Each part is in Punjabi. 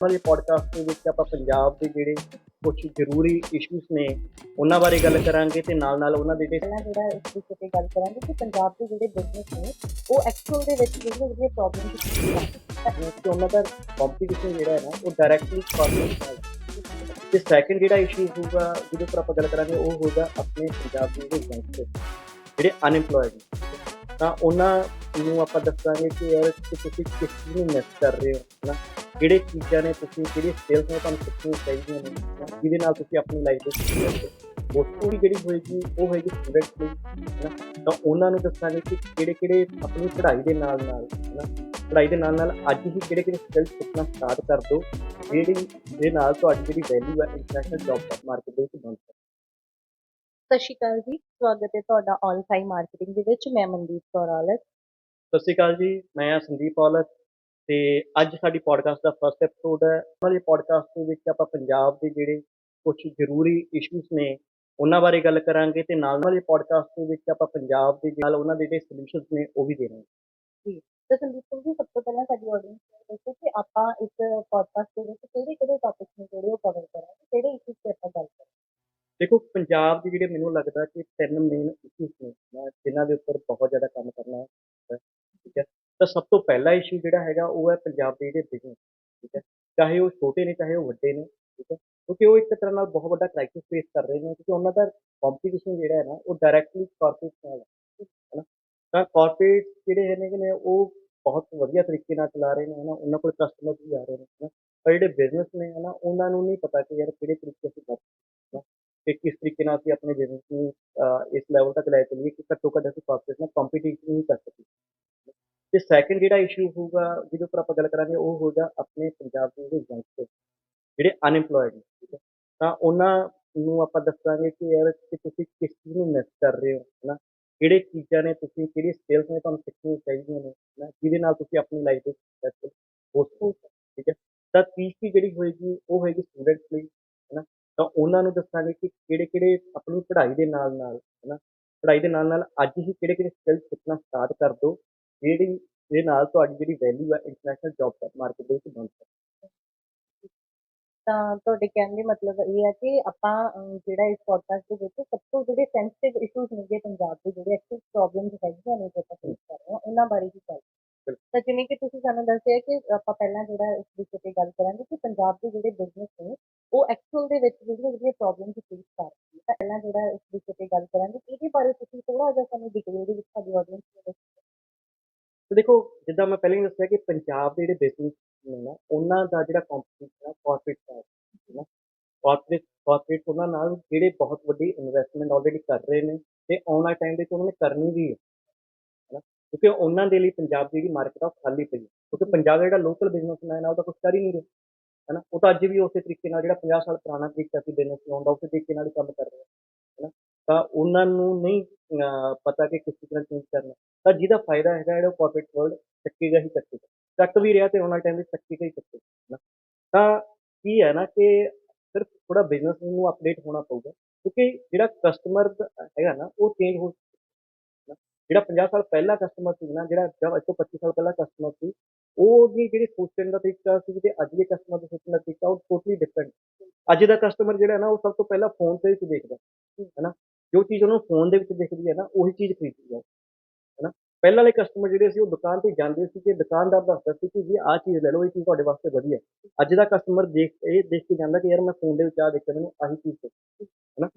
ਵਾਲੇ ਪੋਡਕਾਸਟ ਦੇ ਵਿੱਚ ਆਪਾਂ ਪੰਜਾਬ ਦੇ ਜਿਹੜੇ ਕੁਝ ਜ਼ਰੂਰੀ ਇਸ਼ੂਸ ਨੇ ਉਹਨਾਂ ਬਾਰੇ ਗੱਲ ਕਰਾਂਗੇ ਤੇ ਨਾਲ ਨਾਲ ਉਹਨਾਂ ਦੇ ਜਿਹੜੇ ਜਿਹੜਾ ਇਸ ਵਿਸ਼ੇ ਤੇ ਗੱਲ ਕਰਾਂਗੇ ਕਿ ਪੰਜਾਬ ਦੇ ਜਿਹੜੇ ਬਿਜ਼ਨਸ ਨੇ ਉਹ ਐਕਚੁਅਲ ਦੇ ਵਿੱਚ ਜਿਹੜੀਆਂ ਜਿਹੜੀਆਂ ਪ੍ਰੋਬਲਮਸ ਨੇ ਕਿ ਉਹਨਾਂ ਦਾ ਕੰਪੀਟੀਸ਼ਨ ਜਿਹੜਾ ਹੈ ਨਾ ਉਹ ਡਾਇਰੈਕਟਲੀ ਕਾਰਪੋਰੇਟ ਨਾਲ ਹੈ। ਤੇ ਸੈਕੰਡ ਜਿਹੜਾ ਇਸ਼ੂ ਹੋਊਗਾ ਜਿਹਦੇ ਉੱਪਰ ਆਪਾਂ ਗੱਲ ਕਰਾਂਗੇ ਉਹ ਹੋਊਗਾ ਆਪਣੇ ਪੰਜਾਬ ਦੇ ਜਿਹੜੇ ਜਿਹੜੇ ਅਨਇੰਪਲੋਇਡ ਨੇ ਤਾਂ ਉਹਨਾਂ ਨੂੰ ਆਪਾਂ ਦੱਸਾਂਗੇ ਕਿ ਯਾਰ ਤੁਸੀਂ ਕਿਸ ਚੀਜ਼ ਨੂੰ ਮਿਸ ਕਰ ਰਹੇ ਹੋ ਨਾ ਕਿਹੜੇ ਚੀਜ਼ਾਂ ਨੇ ਤੁਸੀਂ ਕਿਹੜੀ ਸਕਿੱਲਸ ਨੇ ਤੁਹਾਨੂੰ ਸਿੱਖਣੀਆਂ ਚਾਹੀਦੀਆਂ ਨੇ? ਨਾ, ਜਿਹਦੇ ਨਾਲ ਤੁਸੀਂ ਆਪਣੀ ਲਾਈਫ ਵਿੱਚ success ਜਿਹੜੀ ਹੋਏਗੀ ਉਹ ਹੋਏਗੀ ਸਟੂਡੈਂਟਸ ਲਈ ਹੈ ਨਾ ਤਾਂ ਉਹਨਾਂ ਨੂੰ ਦੱਸਾਂਗੇ ਕਿ ਕਿਹੜੇ ਕਿਹੜੇ ਆਪਣੀ ਪੜ੍ਹਾਈ ਦੇ ਨਾਲ ਨਾਲ ਹੈ ਨਾ ਪੜ੍ਹਾਈ ਦੇ ਨਾਲ ਨਾਲ ਅੱਜ ਹੀ ਕਿਹੜੇ ਕਿਹੜੇ ਸਕਿੱਲਸ ਸਿੱਖਣਾ ਸਟਾਰਟ ਕਰ ਦਿਓ ਜਿਹੜੀ ਦੇ ਨਾਲ ਤੁਹਾਡੀ ਜਿਹੜੀ ਵੈਲਿਊ ਹੈ ਇੰਟਰਨੈਸ਼ਨਲ ਜੌਬ ਮਾਰਕੀਟ ਦੇ ਵਿੱਚ ਬਣ ਸਕੇ ਸਤਿ ਸ਼੍ਰੀ ਅਕਾਲ ਜੀ ਸਵਾਗਤ ਹੈ ਤੁਹਾਡਾ ਆਲ ਫਾਈ ਮਾਰਕੀਟਿੰਗ ਦੇ ਵਿੱਚ ਮੈਂ ਮਨਦੀਪ ਕੌਰ ਔਲਖ। ਸਤਿ ਸ਼੍ਰੀ ਅਕਾਲ ਜੀ ਮੈਂ ਹਾਂ ਸੰਦੀਪ ਔਲਖ ਤੇ ਅੱਜ ਸਾਡੀ ਪੋਡਕਾਸਟ ਦਾ ਫਰਸਟ ਐਪੀਸੋਡ ਹੈ। ਵਾਲੇ ਪੋਡਕਾਸਟ ਦੇ ਵਿੱਚ ਆਪਾਂ ਪੰਜਾਬ ਦੇ ਜਿਹੜੇ ਕੁਝ ਜ਼ਰੂਰੀ ਇਸ਼ੂਸ ਨੇ ਉਹਨਾਂ ਬਾਰੇ ਗੱਲ ਕਰਾਂਗੇ ਤੇ ਨਾਲ ਵਾਲੇ ਪੋਡਕਾਸਟ ਦੇ ਵਿੱਚ ਆਪਾਂ ਪੰਜਾਬ ਦੇ ਨਾਲ ਉਹਨਾਂ ਦੇ ਜਿਹੜੇ ਸੋਲੂਸ਼ਨਸ ਨੇ ਉਹ ਵੀ ਦੇਵਾਂਗੇ ਤੇ ਸੰਦੀਪ ਜੀ ਸਭ ਤੋਂ ਪਹਿਲਾਂ ਸਾਡੀ ਆਡੀਅנס ਨੂੰ ਦੱਸੋ ਕਿ ਆਪਾਂ ਇਸ ਪੋਡਕਾਸਟ ਦੇ ਵਿੱਚ ਕਿਹੜੇ ਕਿਹੜੇ ਟੌਪਿਕਸ ਨੇ ਜਿਹੜੇ ਉਹ ਕਵਰ ਕਰਾਂਗੇ ਕਿਹੜੇ ਇਸ਼ੂਸ ਤੇ ਦੇਖੋ, ਪੰਜਾਬ ਦੇ ਜਿਹੜੇ ਮੈਨੂੰ ਲੱਗਦਾ ਕਿ ਤਿੰਨ ਮੇਨ ਇਸ਼ੂਸ ਨੇ। ਮੈਂ ਜਿਨ੍ਹਾਂ ਦੇ ਉੱਪਰ ਬਹੁਤ ਜ਼ਿਆਦਾ ਕੰਮ ਕਰਨਾ ਹੈ, ਠੀਕ ਹੈ। ਤਾਂ ਸਭ ਤੋਂ ਪਹਿਲਾ ਇਸ਼ੂ ਜਿਹੜਾ ਹੈਗਾ, ਉਹ ਹੈ ਪੰਜਾਬ ਦੇ ਜਿਹੜੇ ਬਿਜ਼ਨਸ ਠੀਕ ਹੈ। ਚਾਹੇ ਉਹ ਛੋਟੇ ਨੇ, ਚਾਹੇ ਉਹ ਵੱਡੇ ਨੇ, ਠੀਕ ਹੈ। ਕਿਉਂਕਿ ਉਹ ਇੱਕ ਤਰ੍ਹਾਂ ਨਾਲ ਬਹੁਤ ਵੱਡਾ ਕ੍ਰਾਈਸਿਸ ਫੇਸ ਕਰ ਰਹੇ ਨੇ, ਕਿਉਂਕਿ ਉਹਨਾਂ ਦਾ ਕੰਪੀਟੀਸ਼ਨ ਜਿਹੜਾ ਹੈ ਨਾ, ਉਹ ਡਾਇਰੈਕਟਲੀ ਕਾਰਪੋਰੇਟ ਨਾਲ ਹੈ ਨਾ। ਤਾਂ ਕਾਰਪੋਰੇਟ ਜਿਹੜੇ ਹੈਗੇ ਨੇ, ਉਹ ਬਹੁਤ ਵਧੀਆ ਤਰੀਕੇ ਨਾਲ ਚਲਾ ਰਹੇ ਨੇ, ਹੈ ਨਾ। ਉਹਨਾਂ ਕੋਲ ਕਸਟਮਰ ਵੀ ਆ ਰਹੇ ਨੇ, ਹੈ ਨਾ। ਪਰ ਜਿਹੜੇ ਬਿਜ਼ਨਸ ਨੇ, ਹੈ ਨਾ, ਉਹਨਾਂ ਨੂੰ ਨਹੀਂ ਪਤਾ ਕਿ ਯਾਰ ਕਿਹੜੇ ਤਰੀਕੇ ਅਸੀਂ ਕਰ ਕਿ ਕਿਸ ਤਰੀਕੇ ਨਾਲ ਅਸੀਂ ਆਪਣੇ ਬਿਜ਼ਨਸ ਨੂੰ ਅਹ, ਇਸ ਲੈਵਲ ਤੱਕ ਲੈ ਚੱਲੀਏ ਕਿ ਘੱਟੋ ਘੱਟ ਅਸੀਂ ਕਾਰਪੋਰੇਟ ਨਾਲ ਕੰਪੀਟੀਸ਼ਨ ਨਹੀਂ ਕਰ ਸਕੀਏ। ਤੇ ਸੈਕੰਡ ਜਿਹੜਾ ਇਸ਼ੂ ਹੋਊਗਾ ਜਿਹਦੇ ਉੱਪਰ ਆਪਾਂ ਗੱਲ ਕਰਾਂਗੇ ਉਹ ਹੋਊਗਾ ਆਪਣੇ ਪੰਜਾਬ ਦੇ ਜਿਹੜੇ ਯੰਗਸਟਰ ਜਿਹੜੇ ਅਨਇੰਪਲੋਇਡ ਨੇ ਠੀਕ ਹੈ। ਤਾਂ ਉਹਨਾਂ ਨੂੰ ਆਪਾਂ ਦੱਸਾਂਗੇ ਕਿ ਯਾਰ ਕਿ ਤੁਸੀਂ ਕਿਸ ਚੀਜ਼ ਨੂੰ ਮਿਸ ਕਰ ਰਹੇ ਹੋ ਹੈ ਨਾ ਕਿਹੜੇ ਚੀਜ਼ਾਂ ਨੇ ਤੁਸੀਂ ਕਿਹੜੀ ਸਕਿੱਲਸ ਨੇ ਤੁਹਾਨੂੰ ਸਿੱਖਣੀਆਂ ਚਾਹੀਦੀਆਂ ਨੇ ਹੈ ਨਾ ਜਿਹਦੇ ਨਾਲ ਤੁਸੀਂ ਆਪਣੀ ਲਾਈਫ ਵਿੱਚ ਸਕਸੈਸਫੁਲ ਹੋ ਸਕੋ ਠੀਕ ਹੈ। ਤਾਂ ਤੀਸਰੀ ਜਿਹੜੀ ਹੋਏਗੀ ਉਹ ਹੋਏਗੀ ਸਟੂਡੈਂਟਸ ਲਈ ਤਾਂ ਉਹਨਾਂ ਨੂੰ ਦੱਸਾਂਗੇ ਕਿ ਕਿਹੜੇ ਕਿਹੜੇ ਆਪਣੀ ਪੜ੍ਹਾਈ ਦੇ ਨਾਲ ਨਾਲ ਹੈ ਪੜ੍ਹਾਈ ਦੇ ਨਾਲ ਨਾਲ ਅੱਜ ਹੀ ਕਿਹੜੇ ਕਿਹੜੇ ਸਕਿੱਲ ਸਿੱਖਣਾ ਸਟਾਰਟ ਕਰ ਦਿਓ ਜਿਹੜੀ ਦੇ ਨਾਲ ਤੁਹਾਡੀ ਜਿਹੜੀ ਵੈਲਿਊ ਹੈ ਇੰਟਰਨੈਸ਼ਨਲ ਜੌਬ ਮਾਰਕੀਟ ਦੇ ਵਿੱਚ ਬਣ ਸਕੇ ਤਾਂ ਤੁਹਾਡੇ ਕਹਿਣ ਦਾ ਮਤਲਬ ਇਹ ਹੈ ਕਿ ਆਪਾਂ ਅਮ, ਜਿਹੜਾ ਇਸ ਪੋਡਕਾਸਟ ਦੇ ਵਿੱਚ ਸਭ ਤੋਂ ਜਿਹੜੇ ਸੈਂਸਿਟਿਵ ਇਸ਼ੂਜ਼ ਨੇਗੇ ਪੰਜਾਬ ਦੇ ਜਿਹੜੇ ਐਕਚੁਅਲ ਪ੍ਰੋਬਲਮਸ ਹੈਗੀਆਂ ਨੇ ਜੋ ਆਪਾਂ ਫੇਸ ਕਰ ਰਹੇ ਹਾਂ ਉਹਨਾਂ ਬਾਰੇ ਹੀ ਗੱਲ ਬਿਲਕੁਲ। ਤਾਂ ਜਿਵੇਂ ਕਿ ਤੁਸੀਂ ਸਾਨੂੰ ਦੱਸਿਆ ਕਿ ਆਪਾਂ ਪਹਿਲਾਂ ਜਿਹੜਾ ਇਸ ਵਿਸ਼ੇ ਤੇ ਗੱਲ ਕਰਾਂਗੇ ਕਿ ਪੰਜਾਬ ਦੇ ਜਿਹੜੇ ਬਿਜ਼ਨਸ ਨੇ, ਉਹ ਐਕਚੁਅਲ ਦੇ ਵਿੱਚ ਜਿਹੜੀਆਂ ਜਿਹੜੀਆਂ ਪ੍ਰੋਬਲਮਸ ਫੇਸ ਕਰ ਰਹੇ ਨੇ। ਤਾਂ ਪਹਿਲਾਂ ਜਿਹੜਾ ਇਸ ਵਿਸ਼ੇ ਤੇ ਗੱਲ ਕਰਾਂਗੇ, ਇਹਦੇ ਬਾਰੇ ਤੁਸੀਂ ਥੋੜਾ ਜਿਹਾ ਸਾਨੂੰ ਡਿਟੇਲ ਦੇ ਵਿੱਚ ਸਾਡੀ ਆਡੀਅנס ਨੂੰ ਦੱਸੋ। ਤੇ ਦੇਖੋ, ਜਿੱਦਾਂ ਮੈਂ ਪਹਿਲਾਂ ਹੀ ਦੱਸਿਆ ਕਿ ਪੰਜਾਬ ਦੇ ਜਿਹੜੇ ਬਿਜ਼ਨਸ ਨੇ ਨਾ, ਉਹਨਾਂ ਦਾ ਜਿਹੜਾ ਕੰਪੀਟੀਸ਼ਨ ਹੈ ਕਾਰਪੋਰੇਟ ਨਾਲ ਹੈ। ਨਾ ਕਾਰਪੋਰੇਟ ਕਾਰਪੋਰੇਟ ਉਹਨਾਂ ਨਾਲ ਜਿਹੜੇ ਬਹੁਤ ਵੱਡੀ ਇਨਵੈਸਟਮੈਂਟ ਆਲਰੇਡੀ ਕਰ ਰਹੇ ਨੇ, ਤੇ ਆਉਣ ਵਾਲੇ ਟਾਈਮ ਦੇ ਵਿੱਚ ਉਹਨਾਂ ਨੇ ਕਰਨੀ ਵੀ ਹੈ। ਕਿਉਂਕਿ ਉਹਨਾਂ ਦੇ ਲਈ ਪੰਜਾਬ ਦੀ ਜਿਹੜੀ ਮਾਰਕੀਟ ਆ ਉਹ ਖਾਲੀ ਪਈ ਹੈ। ਕਿਉਂਕਿ ਪੰਜਾਬ ਦਾ ਜਿਹੜਾ ਲੋਕਲ ਬਿਜ਼ਨਸਮੈਨ ਆ ਉਹਦਾ ਤਾਂ ਕੁਝ ਕਰ ਹੀ ਨਹੀਂ ਰਿਹਾ। ਹੈ ਨਾ ਉਹ ਤਾਂ ਅੱਜ ਵੀ ਉਸੇ ਤਰੀਕੇ ਨਾਲ ਜਿਹੜਾ 50 ਸਾਲ ਪੁਰਾਣਾ ਤਰੀਕਾ ਸੀ ਬਿਜ਼ਨਸ ਚਲਾਉਣ ਦਾ, ਉਸੇ ਤਰੀਕੇ ਨਾਲ ਹੀ ਕੰਮ ਕਰ ਰਿਹਾ ਹੈ। ਨਾ ਤਾਂ ਉਹਨਾਂ ਨੂੰ ਨਹੀਂ ਪਤਾ ਕਿ ਕਿਸ ਤਰ੍ਹਾਂ ਚੇਂਜ ਕਰਨਾ। ਤਾਂ ਜਿਹਦਾ ਫਾਇਦਾ ਹੈਗਾ ਜਿਹੜਾ ਕਾਰਪੋਰੇਟ ਵਰਲਡ ਚੱਕੇਗਾ ਹੀ ਚੱਕੇਗਾ। ਚੱਕ ਵੀ ਰਿਹਾ ਤੇ ਆਉਣ ਵਾਲੇ ਟਾਈਮ ਵਿੱਚ ਚੱਕੇਗਾ ਹੀ ਚੱਕੇਗਾ। ਹੈ ਨਾ ਤਾਂ ਕੀ ਹੈ ਨਾ ਕਿ ਸਿਰਫ ਥੋੜਾ ਬਿਜ਼ਨਸ ਨੂੰ ਅਪਡੇਟ ਹੋਣਾ ਪਊਗਾ। ਕਿਉਂਕਿ ਜਿਹੜਾ ਕਸਟਮਰ ਹੈਗਾ ਨਾ, ਉਹ ਚੇਂਜ ਹੋ ਜਿਹੜਾ 50 ਸਾਲ ਪਹਿਲਾ ਕਸਟਮਰ ਸੀ ਨਾ, ਜਿਹੜਾ ਜਦ ਅੱਜ ਤੋਂ 25 ਸਾਲ ਪਹਿਲਾਂ ਕਸਟਮਰ ਸੀ, ਉਹਦੀ ਜਿਹੜੀ ਸੋਚਣ ਦਾ ਤਰੀਕਾ ਸੀ ਤੇ ਅੱਜ ਦੇ ਕਸਟਮਰ ਦਾ ਸੋਚਣ ਦਾ ਤਰੀਕਾ, ਉਹ ਟੋਟਲੀ ਡਿਫਰੈਂਟ ਅੱਜ ਦਾ ਕਸਟਮਰ ਜਿਹੜਾ ਹੈ ਨਾ, ਉਹ ਸਭ ਤੋਂ ਪਹਿਲਾਂ ਫੋਨ ਤੇ ਵਿੱਚ ਦੇਖਦਾ ਹੈ ਨਾ ਜੋ ਚੀਜ਼ ਉਹਨੂੰ ਫੋਨ ਦੇ ਵਿੱਚ ਦਿਖਦੀ ਹੈ ਨਾ, ਉਹੀ ਚੀਜ਼ ਖਰੀਦਦਾ ਹੈ ਨਾ ਪਹਿਲਾਂ ਵਾਲੇ ਕਸਟਮਰ ਜਿਹੜੇ ਸੀ ਉਹ ਦੁਕਾਨ ਤੇ ਜਾਂਦੇ ਸੀ ਕਿ ਦੁਕਾਨਦਾਰ ਦੱਸਦਾ ਸੀ ਕਿ ਜੀ ਆਹ ਚੀਜ਼ ਲੈ ਲਓ ਇਹ ਚੀਜ਼ ਤੁਹਾਡੇ ਵਾਸਤੇ ਵਧੀਆ। ਅੱਜ ਦਾ ਕਸਟਮਰ ਦੇਖ ਇਹ ਦੇਖ ਕੇ ਜਾਂਦਾ ਕਿ ਯਾਰ ਮੈਂ ਫੋਨ ਦੇ ਵਿੱਚ ਆਹ ਦੇਖਿਆ ਮੈਨੂੰ ਆਹੀ ਚੀਜ਼ ਚਾਹੀਦੀ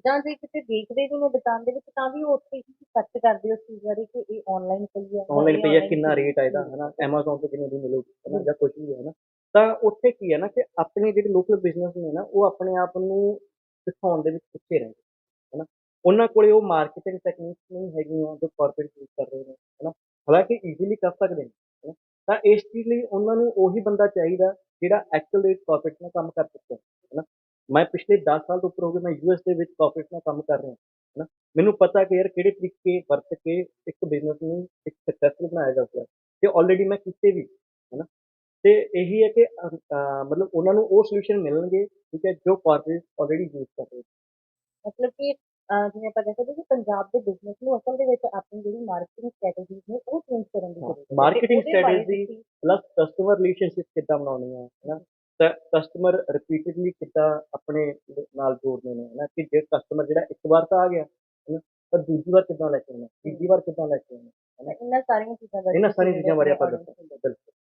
ਜਾਂ ਜੇ ਕਿਤੇ ਦੇਖਦੇ ਵੀ ਨੇ ਦੁਕਾਨ ਦੇ ਵਿੱਚ ਤਾਂ ਵੀ ਉਹ ਉੱਥੇ ਹੀ ਸਰਚ ਕਰਦੇ ਉਸ ਚੀਜ਼ ਬਾਰੇ ਕਿ ਇਹ ਆਨਲਾਈਨ ਪਈ ਹੈ ਆਨਲਾਈਨ ਪਈ ਹੈ ਕਿੰਨਾ ਰੇਟ ਆ ਇਹਦਾ ਹਨਾ? Amazon ਤੇ ਕਿੰਨੇ ਦੀ ਮਿਲੂਗੀ ਹਨਾ? ਜਾਂ ਕੁਝ ਵੀ ਹੈ ਨਾ ਤਾਂ ਉੱਥੇ ਕੀ ਹੈ ਨਾ ਕਿ ਆਪਣੇ ਜਿਹੜੇ ਲੋਕਲ ਬਿਜ਼ਨਸ ਨੇ ਨਾ ਉਹ ਆਪਣੇ ਆਪ ਨੂੰ ਦਿਖਾਉਣ ਦੇ ਵਿੱਚ ਪਿੱਛੇ ਰਹਿੰਦੇ ਹਨਾ? ਉਹਨਾਂ ਕੋਲੇ ਉਹ ਮਾਰਕੀਟਿੰਗ ਟੈਕਨੀਕਸ ਨਹੀਂ ਹੈਗੀਆਂ ਜੋ ਕਾਰਪੋਰੇਟ ਯੂਜ਼ ਕਰ ਰਹੇ ਨੇ ਹਨਾ ਹਾਲਾਂਕਿ ਈਜ਼ੀਲੀ ਕਰ ਸਕਦੇ ਨੇ ਹਨਾ ਤਾਂ ਇਸ ਚੀਜ਼ ਲਈ ਉਹਨਾਂ ਨੂੰ ਉਹੀ ਬੰਦਾ ਚਾਹੀਦਾ ਜਿਹੜਾ ਐਕਚੁਅਲ ਦੇ ਕਾਰਪੋਰੇਟ ਨਾਲ ਕੰਮ ਕਰ ਸਕਦਾ ਹਨਾ ਮੈਂ ਪਿਛਲੇ 10 ਸਾਲ ਤੋਂ ਉੱਪਰ ਹੋ ਗਏ, ਮੈਂ ਯੂਐਸ ਦੇ ਵਿੱਚ ਕਾਰਪੋਰੇਟ ਨਾਲ ਕੰਮ ਕਰ ਰਿਹਾ ਹਨਾ ਮੈਨੂੰ ਪਤਾ ਕਿ ਯਾਰ ਕਿਹੜੇ ਤਰੀਕੇ ਵਰਤ ਕੇ ਇੱਕ ਬਿਜ਼ਨਸ ਨੂੰ ਇੱਕ ਸਕਸੈਸਫੁਲ ਬਣਾਇਆ ਜਾ ਸਕਦਾ, ਤੇ ਆਲਰੇਡੀ ਮੈਂ ਕੀਤੇ ਵੀ ਹਨਾ ਤੇ ਇਹੀ ਹੈ ਕਿ ਮਤਲਬ ਉਹਨਾਂ ਨੂੰ ਉਹ ਸੋਲੂਸ਼ਨ ਮਿਲਣਗੇ, ਠੀਕ ਹੈ, ਜੋ ਕਾਰਪੋਰੇਟ ਆਲਰੇਡੀ ਯੂਜ਼ ਕਰ ਰਹੇ ਮਤਲਬ ਕਿ ਅਹ, ਜਿਵੇਂ ਆਪਾਂ ਕਹਿ ਸਕਦੇ ਕਿ ਪੰਜਾਬ ਦੇ ਬਿਜ਼ਨਸ ਨੂੰ ਅਸਲ ਦੇ ਵਿੱਚ ਆਪਣੀ ਜਿਹੜੀ ਮਾਰਕੀਟਿੰਗ ਸਟ੍ਰੈਟਜੀਜ਼ ਨੇ ਉਹ ਚੇਂਜ ਕਰਨ ਦੀ ਹਾਂ, ਜ਼ਰੂਰਤ ਹੈ। ਤੇ marketing ਉਹਦੇ ਬਾਰੇ strategy ਤੁਸੀਂ- ਪਲੱਸ ਕਸਟਮਰ ਰਿਲੇਸ਼ਨਸ਼ਿਪ ਕਿੱਦਾਂ ਬਣਾਉਣੀ ਹੈ ਹਨਾ? ਤਾਂ ਕਸਟਮਰ ਰਿਪੀਟਡਲੀ ਕਿੱਦਾਂ ਆਪਣੇ ਨਾਲ ਜੋੜਦੇ ਨੇ ਹਨਾ? ਕਿ ਜੇ ਕਸਟਮਰ ਜਿਹੜਾ ਇੱਕ ਵਾਰ ਤਾਂ ਆ ਗਿਆ ਹਨਾ? ਤਾਂ ਦੂਜੀ ਵਾਰ ਕਿੱਦਾਂ ਲੈ ਕੇ ਆਉਣਾ? ਤੀਜੀ ਵਾਰ ਕਿੱਦਾਂ ਲੈ ਕੇ ਆਉਣਾ? ਇਹਨਾਂ ਸਾਰੀਆਂ ਚੀਜ਼ਾਂ ਬਾਰੇ ਇਹਨਾਂ ਤੁਸੀਂ ਸਾਰੀਆਂ ਜਿਹੜੇ ਚੀਜ਼ਾਂ ਬਾਰੇ ਆਪਣੇ ਆਪਾਂ audience ਨੂੰ ਦੱਸਾਂਗੇ ਬਿਲਕੁਲ।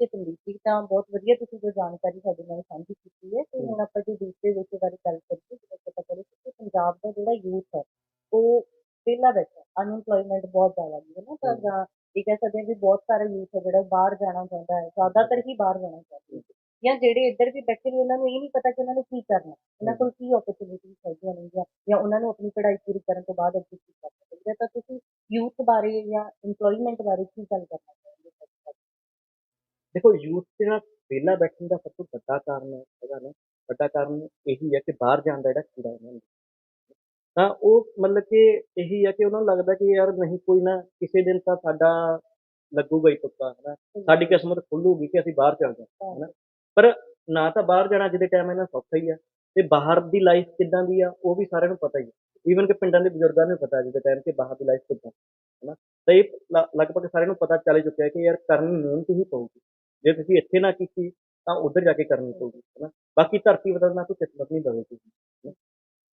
ਤੇ ਸੰਦੀਪ ਜੀ ਤਾਂ ਬਹੁਤ ਵਧੀਆ ਤੁਸੀਂ ਜੋ ਜਾਣਕਾਰੀ ਸਾਡੇ ਨਾਲ ਸਾਂਝੀ ਕੀਤੀ ਹੈ ਤੇ ਹੁਣ ਆਪਾਂ ਜੇ ਦੂਸਰੇ ਵਿਸ਼ੇ ਬਾਰੇ ਗੱਲ ਕਰੀਏ ਪੰਜਾਬ ਦਾ ਜਿਹੜਾ ਯੂਥ ਹੈ ਉਹ ਵਿਹਲਾ ਬੈਠਾ ਅਨਇੰਪਲੋਇਮੈਂਟ ਬਹੁਤ ਜ਼ਿਆਦਾ ਹੈ ਨਾ ਤਾਂ ਜਾਂ ਇਹ ਕਹਿ ਸਕਦੇ ਹਾਂ ਵੀ ਬਹੁਤ ਸਾਰਾ ਯੂਥ ਹੈ ਜਿਹੜਾ ਬਾਹਰ ਜਾਣਾ ਚਾਹੁੰਦਾ ਹੈ ਜ਼ਿਆਦਾਤਰ ਹੀ ਬਾਹਰ ਜਾਣਾ ਚਾਹੁੰਦੇ ਹੈ ਜਾਂ ਜਿਹੜੇ ਇੱਧਰ ਵੀ ਬੈਠੇ ਨੇ ਉਹਨਾਂ ਨੂੰ ਇਹ ਨਹੀਂ ਪਤਾ ਕਿ ਉਹਨਾਂ ਨੇ ਕੀ ਕਰਨਾ ਉਹਨਾਂ ਕੋਲ ਕੀ ਓਪਰਚੁਨਿਟੀਜ਼ ਹੈਗੀਆਂ ਨੇ ਜਾਂ ਜਾਂ ਉਹਨਾਂ ਨੂੰ ਆਪਣੀ ਪੜ੍ਹਾਈ ਪੂਰੀ ਕਰਨ ਤੋਂ ਬਾਅਦ ਅੱਗੇ ਕੀ ਕਰਨਾ ਚਾਹੀਦਾ ਤਾਂ ਤੁਸੀਂ ਯੂਥ ਬਾਰੇ ਜਾਂ EMPLOYMENT ਬਾਰੇ ਕੀ ਗੱਲ ਕਰਨਾ ਚਾਹੁੰਦੇ ਹੋ ਦੇਖੋ ਯੂਥ ਜਿਹੜਾ ਵਿਹਲਾ ਬੈਠਣ ਦਾ ਸਭ ਤੋਂ ਵੱਡਾ ਕਾਰਨ ਹੈਗਾ ਨਾ ਵੱਡਾ ਕਾਰਨ ਇਹੀ ਹੈ ਕਿ ਬਾਹਰ ਜਾਣ ਦਾ ਜਿਹੜਾ ਕੀੜਾ ਉਹਨਾਂ ਨੂੰ ਤਾਂ ਉਹ ਮਤਲਬ ਕਿ ਇਹੀ ਹੈ ਕਿ ਉਹਨਾਂ ਨੂੰ ਲੱਗਦਾ ਕਿ ਯਾਰ ਨਹੀਂ ਕੋਈ ਨਾ ਕਿਸੇ ਦਿਨ ਤਾਂ ਸਾਡਾ ਲੱਗੂਗਾ ਹੀ ਤੁੱਕਾ ਹਨਾ? ਸਾਡੀ ਕਿਸਮਤ ਖੁੱਲੂਗੀ ਕਿ ਅਸੀਂ ਬਾਹਰ ਚੱਲ ਜਾਵਾਂ ਹਨਾ? ਪਰ ਨਾ ਤਾਂ ਬਾਹਰ ਜਾਣਾ ਅੱਜ ਦੇ ਟਾਈਮ ਇਹਨਾਂ ਸੌਖਾ ਹੀ ਆ ਤੇ ਬਾਹਰ ਦੀ ਲਾਈਫ ਕਿੱਦਾਂ ਦੀ ਆ ਉਹ ਵੀ ਸਾਰਿਆਂ ਨੂੰ ਪਤਾ ਹੀ ਹੈ ਈਵਨ ਕਿ ਪਿੰਡਾਂ ਦੇ ਬਜ਼ੁਰਗਾਂ ਨੂੰ ਪਤਾ ਅੱਜ ਦੇ ਟਾਈਮ ਕਿ ਬਾਹਰ ਦੀ ਲਾਈਫ ਕਿੱਦਾਂ ਹਨਾ? ਤਾਂ ਇਹ ਲਗਭਗ ਸਾਰਿਆਂ ਨੂੰ ਪਤਾ ਚੱਲ ਚੁੱਕਿਆ ਕਿ ਯਾਰ ਕਰਨੀ ਮਿਹਨਤ ਹੀ ਪਊਗੀ। ਜੇ ਤੁਸੀਂ ਇੱਥੇ ਨਾ ਕੀਤੀ ਤਾਂ ਉੱਧਰ ਜਾ ਕੇ ਕਰਨੀ ਪਊਗੀ ਹਨਾ? ਬਾਕੀ ਧਰਤੀ ਬਦਲਣਾ ਕੋਈ ਕਿਸਮਤ ਨਹੀਂ ਬਦਲਦੀ।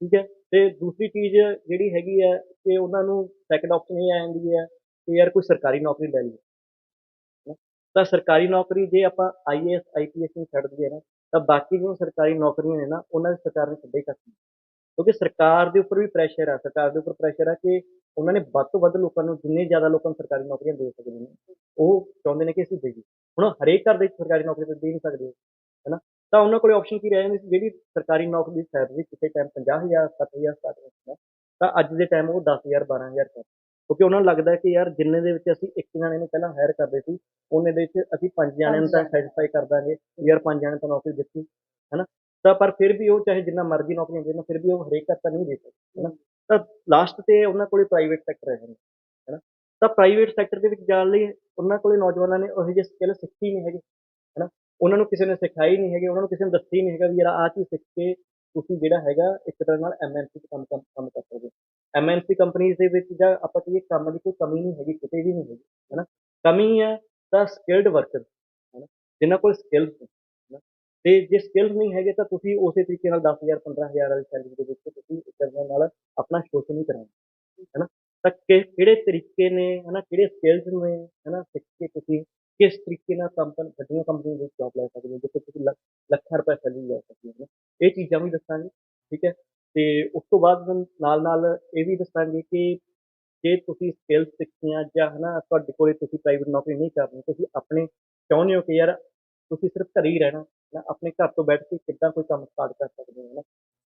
ਠੀਕ ਹੈ? ਤੇ ਦੂਸਰੀ ਚੀਜ਼ ਜਿਹੜੀ ਹੈਗੀ ਹੈ ਕਿ ਉਹਨਾਂ ਨੂੰ ਸੈਕੰਡ ਆਪਸ਼ਨ ਇਹ ਆ ਜਾਂਦੀ ਹੈ ਕਿ ਯਾਰ ਕੋਈ ਸਰਕਾਰੀ ਨੌਕਰੀ ਲੈ ਲਈ ਹਨਾ। ਤਾਂ ਸਰਕਾਰੀ ਨੌਕਰੀ ਜੇ ਆਪਾਂ ਆਈਏਐਸ ਆਈਪੀਐਸ ਨੂੰ ਛੱਡ ਦਈਏ ਨਾ, ਤਾਂ ਬਾਕੀ ਜਿਹੜੀਆਂ ਸਰਕਾਰੀ ਨੌਕਰੀਆਂ ਨੇ ਨਾ, ਉਹਨਾਂ ਦੀ ਸਰਕਾਰ ਨੇ ਛੱਡੇ ਕੱਟ ਕਿਉਂਕਿ ਸਰਕਾਰ ਦੇ ਉੱਪਰ ਵੀ ਪ੍ਰੈਸ਼ਰ ਆ, ਸਰਕਾਰ ਦੇ ਉੱਪਰ ਪ੍ਰੈਸ਼ਰ ਆ ਕਿ ਉਹਨਾਂ ਨੇ ਵੱਧ ਤੋਂ ਵੱਧ ਲੋਕਾਂ ਨੂੰ ਜਿੰਨੇ ਜ਼ਿਆਦਾ ਲੋਕਾਂ ਨੂੰ ਸਰਕਾਰੀ ਨੌਕਰੀਆਂ ਦੇ ਸਕਦੇ ਨੇ, ਉਹ ਚਾਹੁੰਦੇ ਨੇ ਕਿ ਅਸੀਂ ਦੇਈਏ। ਹੁਣ ਹਰੇਕ ਘਰ ਦੇ ਸਰਕਾਰੀ ਨੌਕਰੀ ਤਾਂ ਦੇ ਨਹੀਂ ਸਕਦੇ, ਹੈਨਾ? ਤਾਂ ਉਹਨਾਂ ਕੋਲੇ ਆਪਸ਼ਨ ਕੀ ਰਹਿ ਜਾਂਦੀ ਸੀ? ਜਿਹੜੀ ਸਰਕਾਰੀ ਨੌਕਰੀ ਦੀ ਸੈਲਰੀ ਕਿਸੇ ਟਾਈਮ 50000 60000 ਸਟਾਰਟ ਹੁੰਦਾ ਤਾਂ ਅੱਜ ਦੇ ਟਾਈਮ ਉਹ 10000 12000 ਕਰ ਕਿਉਂਕਿ ਉਹਨਾਂ ਨੂੰ ਲੱਗਦਾ ਕਿ ਯਾਰ ਜਿੰਨੇ ਦੇ ਵਿੱਚ ਅਸੀਂ ਇੱਕ ਜਣੇ ਨੂੰ ਪਹਿਲਾਂ ਹਾਇਰ ਕਰਦੇ ਸੀ ਉਹਨੇ ਦੇ ਵਿੱਚ ਅਸੀਂ ਪੰਜ ਜਣਿਆਂ ਨੂੰ ਤਾਂ ਸੈਟੀਸਫਾਈ ਕਰ ਦਾਂਗੇ ਯਾਰ ਪੰਜ ਜਣਿਆਂ ਤੋਂ ਨੌਕਰੀ ਦਿੱਤੀ ਹੈਨਾ ਤਾਂ ਪਰ ਫਿਰ ਵੀ ਉਹ ਚਾਹੇ ਜਿੰਨਾ ਮਰਜ਼ੀ ਨੌਕਰੀਆਂ ਦੇਣ ਫਿਰ ਵੀ ਉਹ ਹਰੇਕ ਘਰ ਤਾਂ ਨਹੀਂ ਦੇ ਸਕਦੇ ਹੈਨਾ ਤਾਂ ਲਾਸਟ ਤੇ ਉਹਨਾਂ ਕੋਲੇ ਪ੍ਰਾਈਵੇਟ ਸੈਕਟਰ ਹੈ ਹੈਨਾ ਤਾਂ ਪ੍ਰਾਈਵੇਟ ਸੈਕਟਰ ਦੇ ਵਿੱਚ ਜਾਣ ਲਈ ਉਹਨਾਂ ਕੋਲੇ ਨੌਜਵਾਨਾਂ ਨੇ ਉਹੋ ਜਿਹੇ ਸਕਿੱਲ ਸਿੱਖੀ ਨਹੀਂ ਹੈਗੇ ਹੈਨਾ ਉਹਨਾਂ ਨੂੰ ਕਿਸੇ ਨੇ ਸਿਖਾਈ ਨਹੀਂ ਹੈਗੀ, ਉਹਨਾਂ ਨੂੰ ਕਿਸੇ ਨੇ ਦੱਸੀ ਨਹੀਂ ਹੈਗਾ ਵੀ ਯਾਰ ਆਹ ਚੀਜ਼ ਸਿੱਖ ਕੇ ਤੁਸੀਂ ਜਿਹੜਾ ਹੈਗਾ ਇੱਕ ਤਰ੍ਹਾਂ ਨਾਲ ਐਮਐਨਸੀ ਚ ਕੰਮ ਕੰਮ ਕੰਮ ਕਰ ਸਕਦੇ ਹੋ। ਐਮਐਨਸੀ ਕੰਪਨੀਆਂ ਦੇ ਵਿੱਚ ਜਾਂ ਆਪਾਂ ਕਹੀਏ ਕੰਮ ਦੀ ਕੋਈ ਕਮੀ ਨਹੀਂ ਹੈਗੀ, ਕਿਤੇ ਵੀ ਨਹੀਂ ਹੈਗੀ, ਹੈਨਾ? ਕਮੀ ਹੈ ਤਾਂ ਸਕਿਲਡ ਵਰਕਰ ਹੈਨਾ? ਜਿਨ੍ਹਾਂ ਕੋਲ ਸਕਿੱਲਸ ਨੇ, ਹੈਨਾ? ਤੇ ਜੇ ਸਕਿੱਲਸ ਨਹੀਂ ਹੈਗੇ ਤਾਂ ਤੁਸੀਂ ਉਸੇ ਤਰੀਕੇ ਨਾਲ 10000 15000 ਵਾਲੀ ਸੈਲਰੀ ਦੇ ਵਿੱਚ ਤੁਸੀਂ ਇੱਕ ਤਰ੍ਹਾਂ ਨਾਲ ਆਪਣਾ ਸ਼ੋਸ਼ਣ ਨਹੀਂ ਕਰਾਂਗੇ, ਹੈਨਾ? ਤਾਂ ਕਿਹੜੇ ਤਰੀਕੇ ਨੇ, ਹੈਨਾ? ਕਿਹੜੇ ਸਕਿੱਲਸ ਨੇ, ਹੈਨਾ? ਸਿੱਖ ਕੇ ਤੁਸੀਂ ਕਿਸ ਤਰੀਕੇ ਨਾਲ ਕੰਪਨੀ ਵੱਡੀਆਂ ਕੰਪਨੀਆਂ ਵਿੱਚ ਜੌਬ ਲੈ ਸਕਦੇ ਹੋ ਜਿੱਥੇ ਤੁਸੀਂ ਲੱਖ- ਲੱਖਾਂ ਰੁਪਏ ਸੈਲਰੀ ਲੈ ਸਕਦੇ ਹੋ। ਨਾ ਇਹ ਚੀਜ਼ਾਂ ਵੀ ਦੱਸਾਂਗੇ, ਠੀਕ ਹੈ? ਤੇ ਉਸ ਤੋਂ ਬਾਅਦ ਨਾਲ ਨਾਲ ਇਹ ਵੀ ਦੱਸਾਂਗੇ ਕਿ ਜੇ ਤੁਸੀਂ ਸਕਿੱਲ ਸਿੱਖੀਆਂ ਜਾਂ ਹਨਾ, ਤੁਹਾਡੇ ਕੋਲੇ ਤੁਸੀਂ ਪ੍ਰਾਈਵੇਟ ਨੌਕਰੀ ਨਹੀਂ ਕਰਨੀ ਤੁਸੀਂ ਆਪਣੇ ਚਾਹੁੰਦੇ ਹੋ ਕਿ ਯਾਰ ਤੁਸੀਂ ਸਿਰਫ ਘਰੇ ਹੀ ਰਹਿਣਾ ਨਾ ਆਪਣੇ ਘਰ ਤੋਂ ਬੈਠ ਕੇ ਕਿੱਦਾਂ ਕੋਈ ਕੰਮ ਸਟਾਰਟ ਕਰ ਸਕਦੇ ਹੋ ਨਾ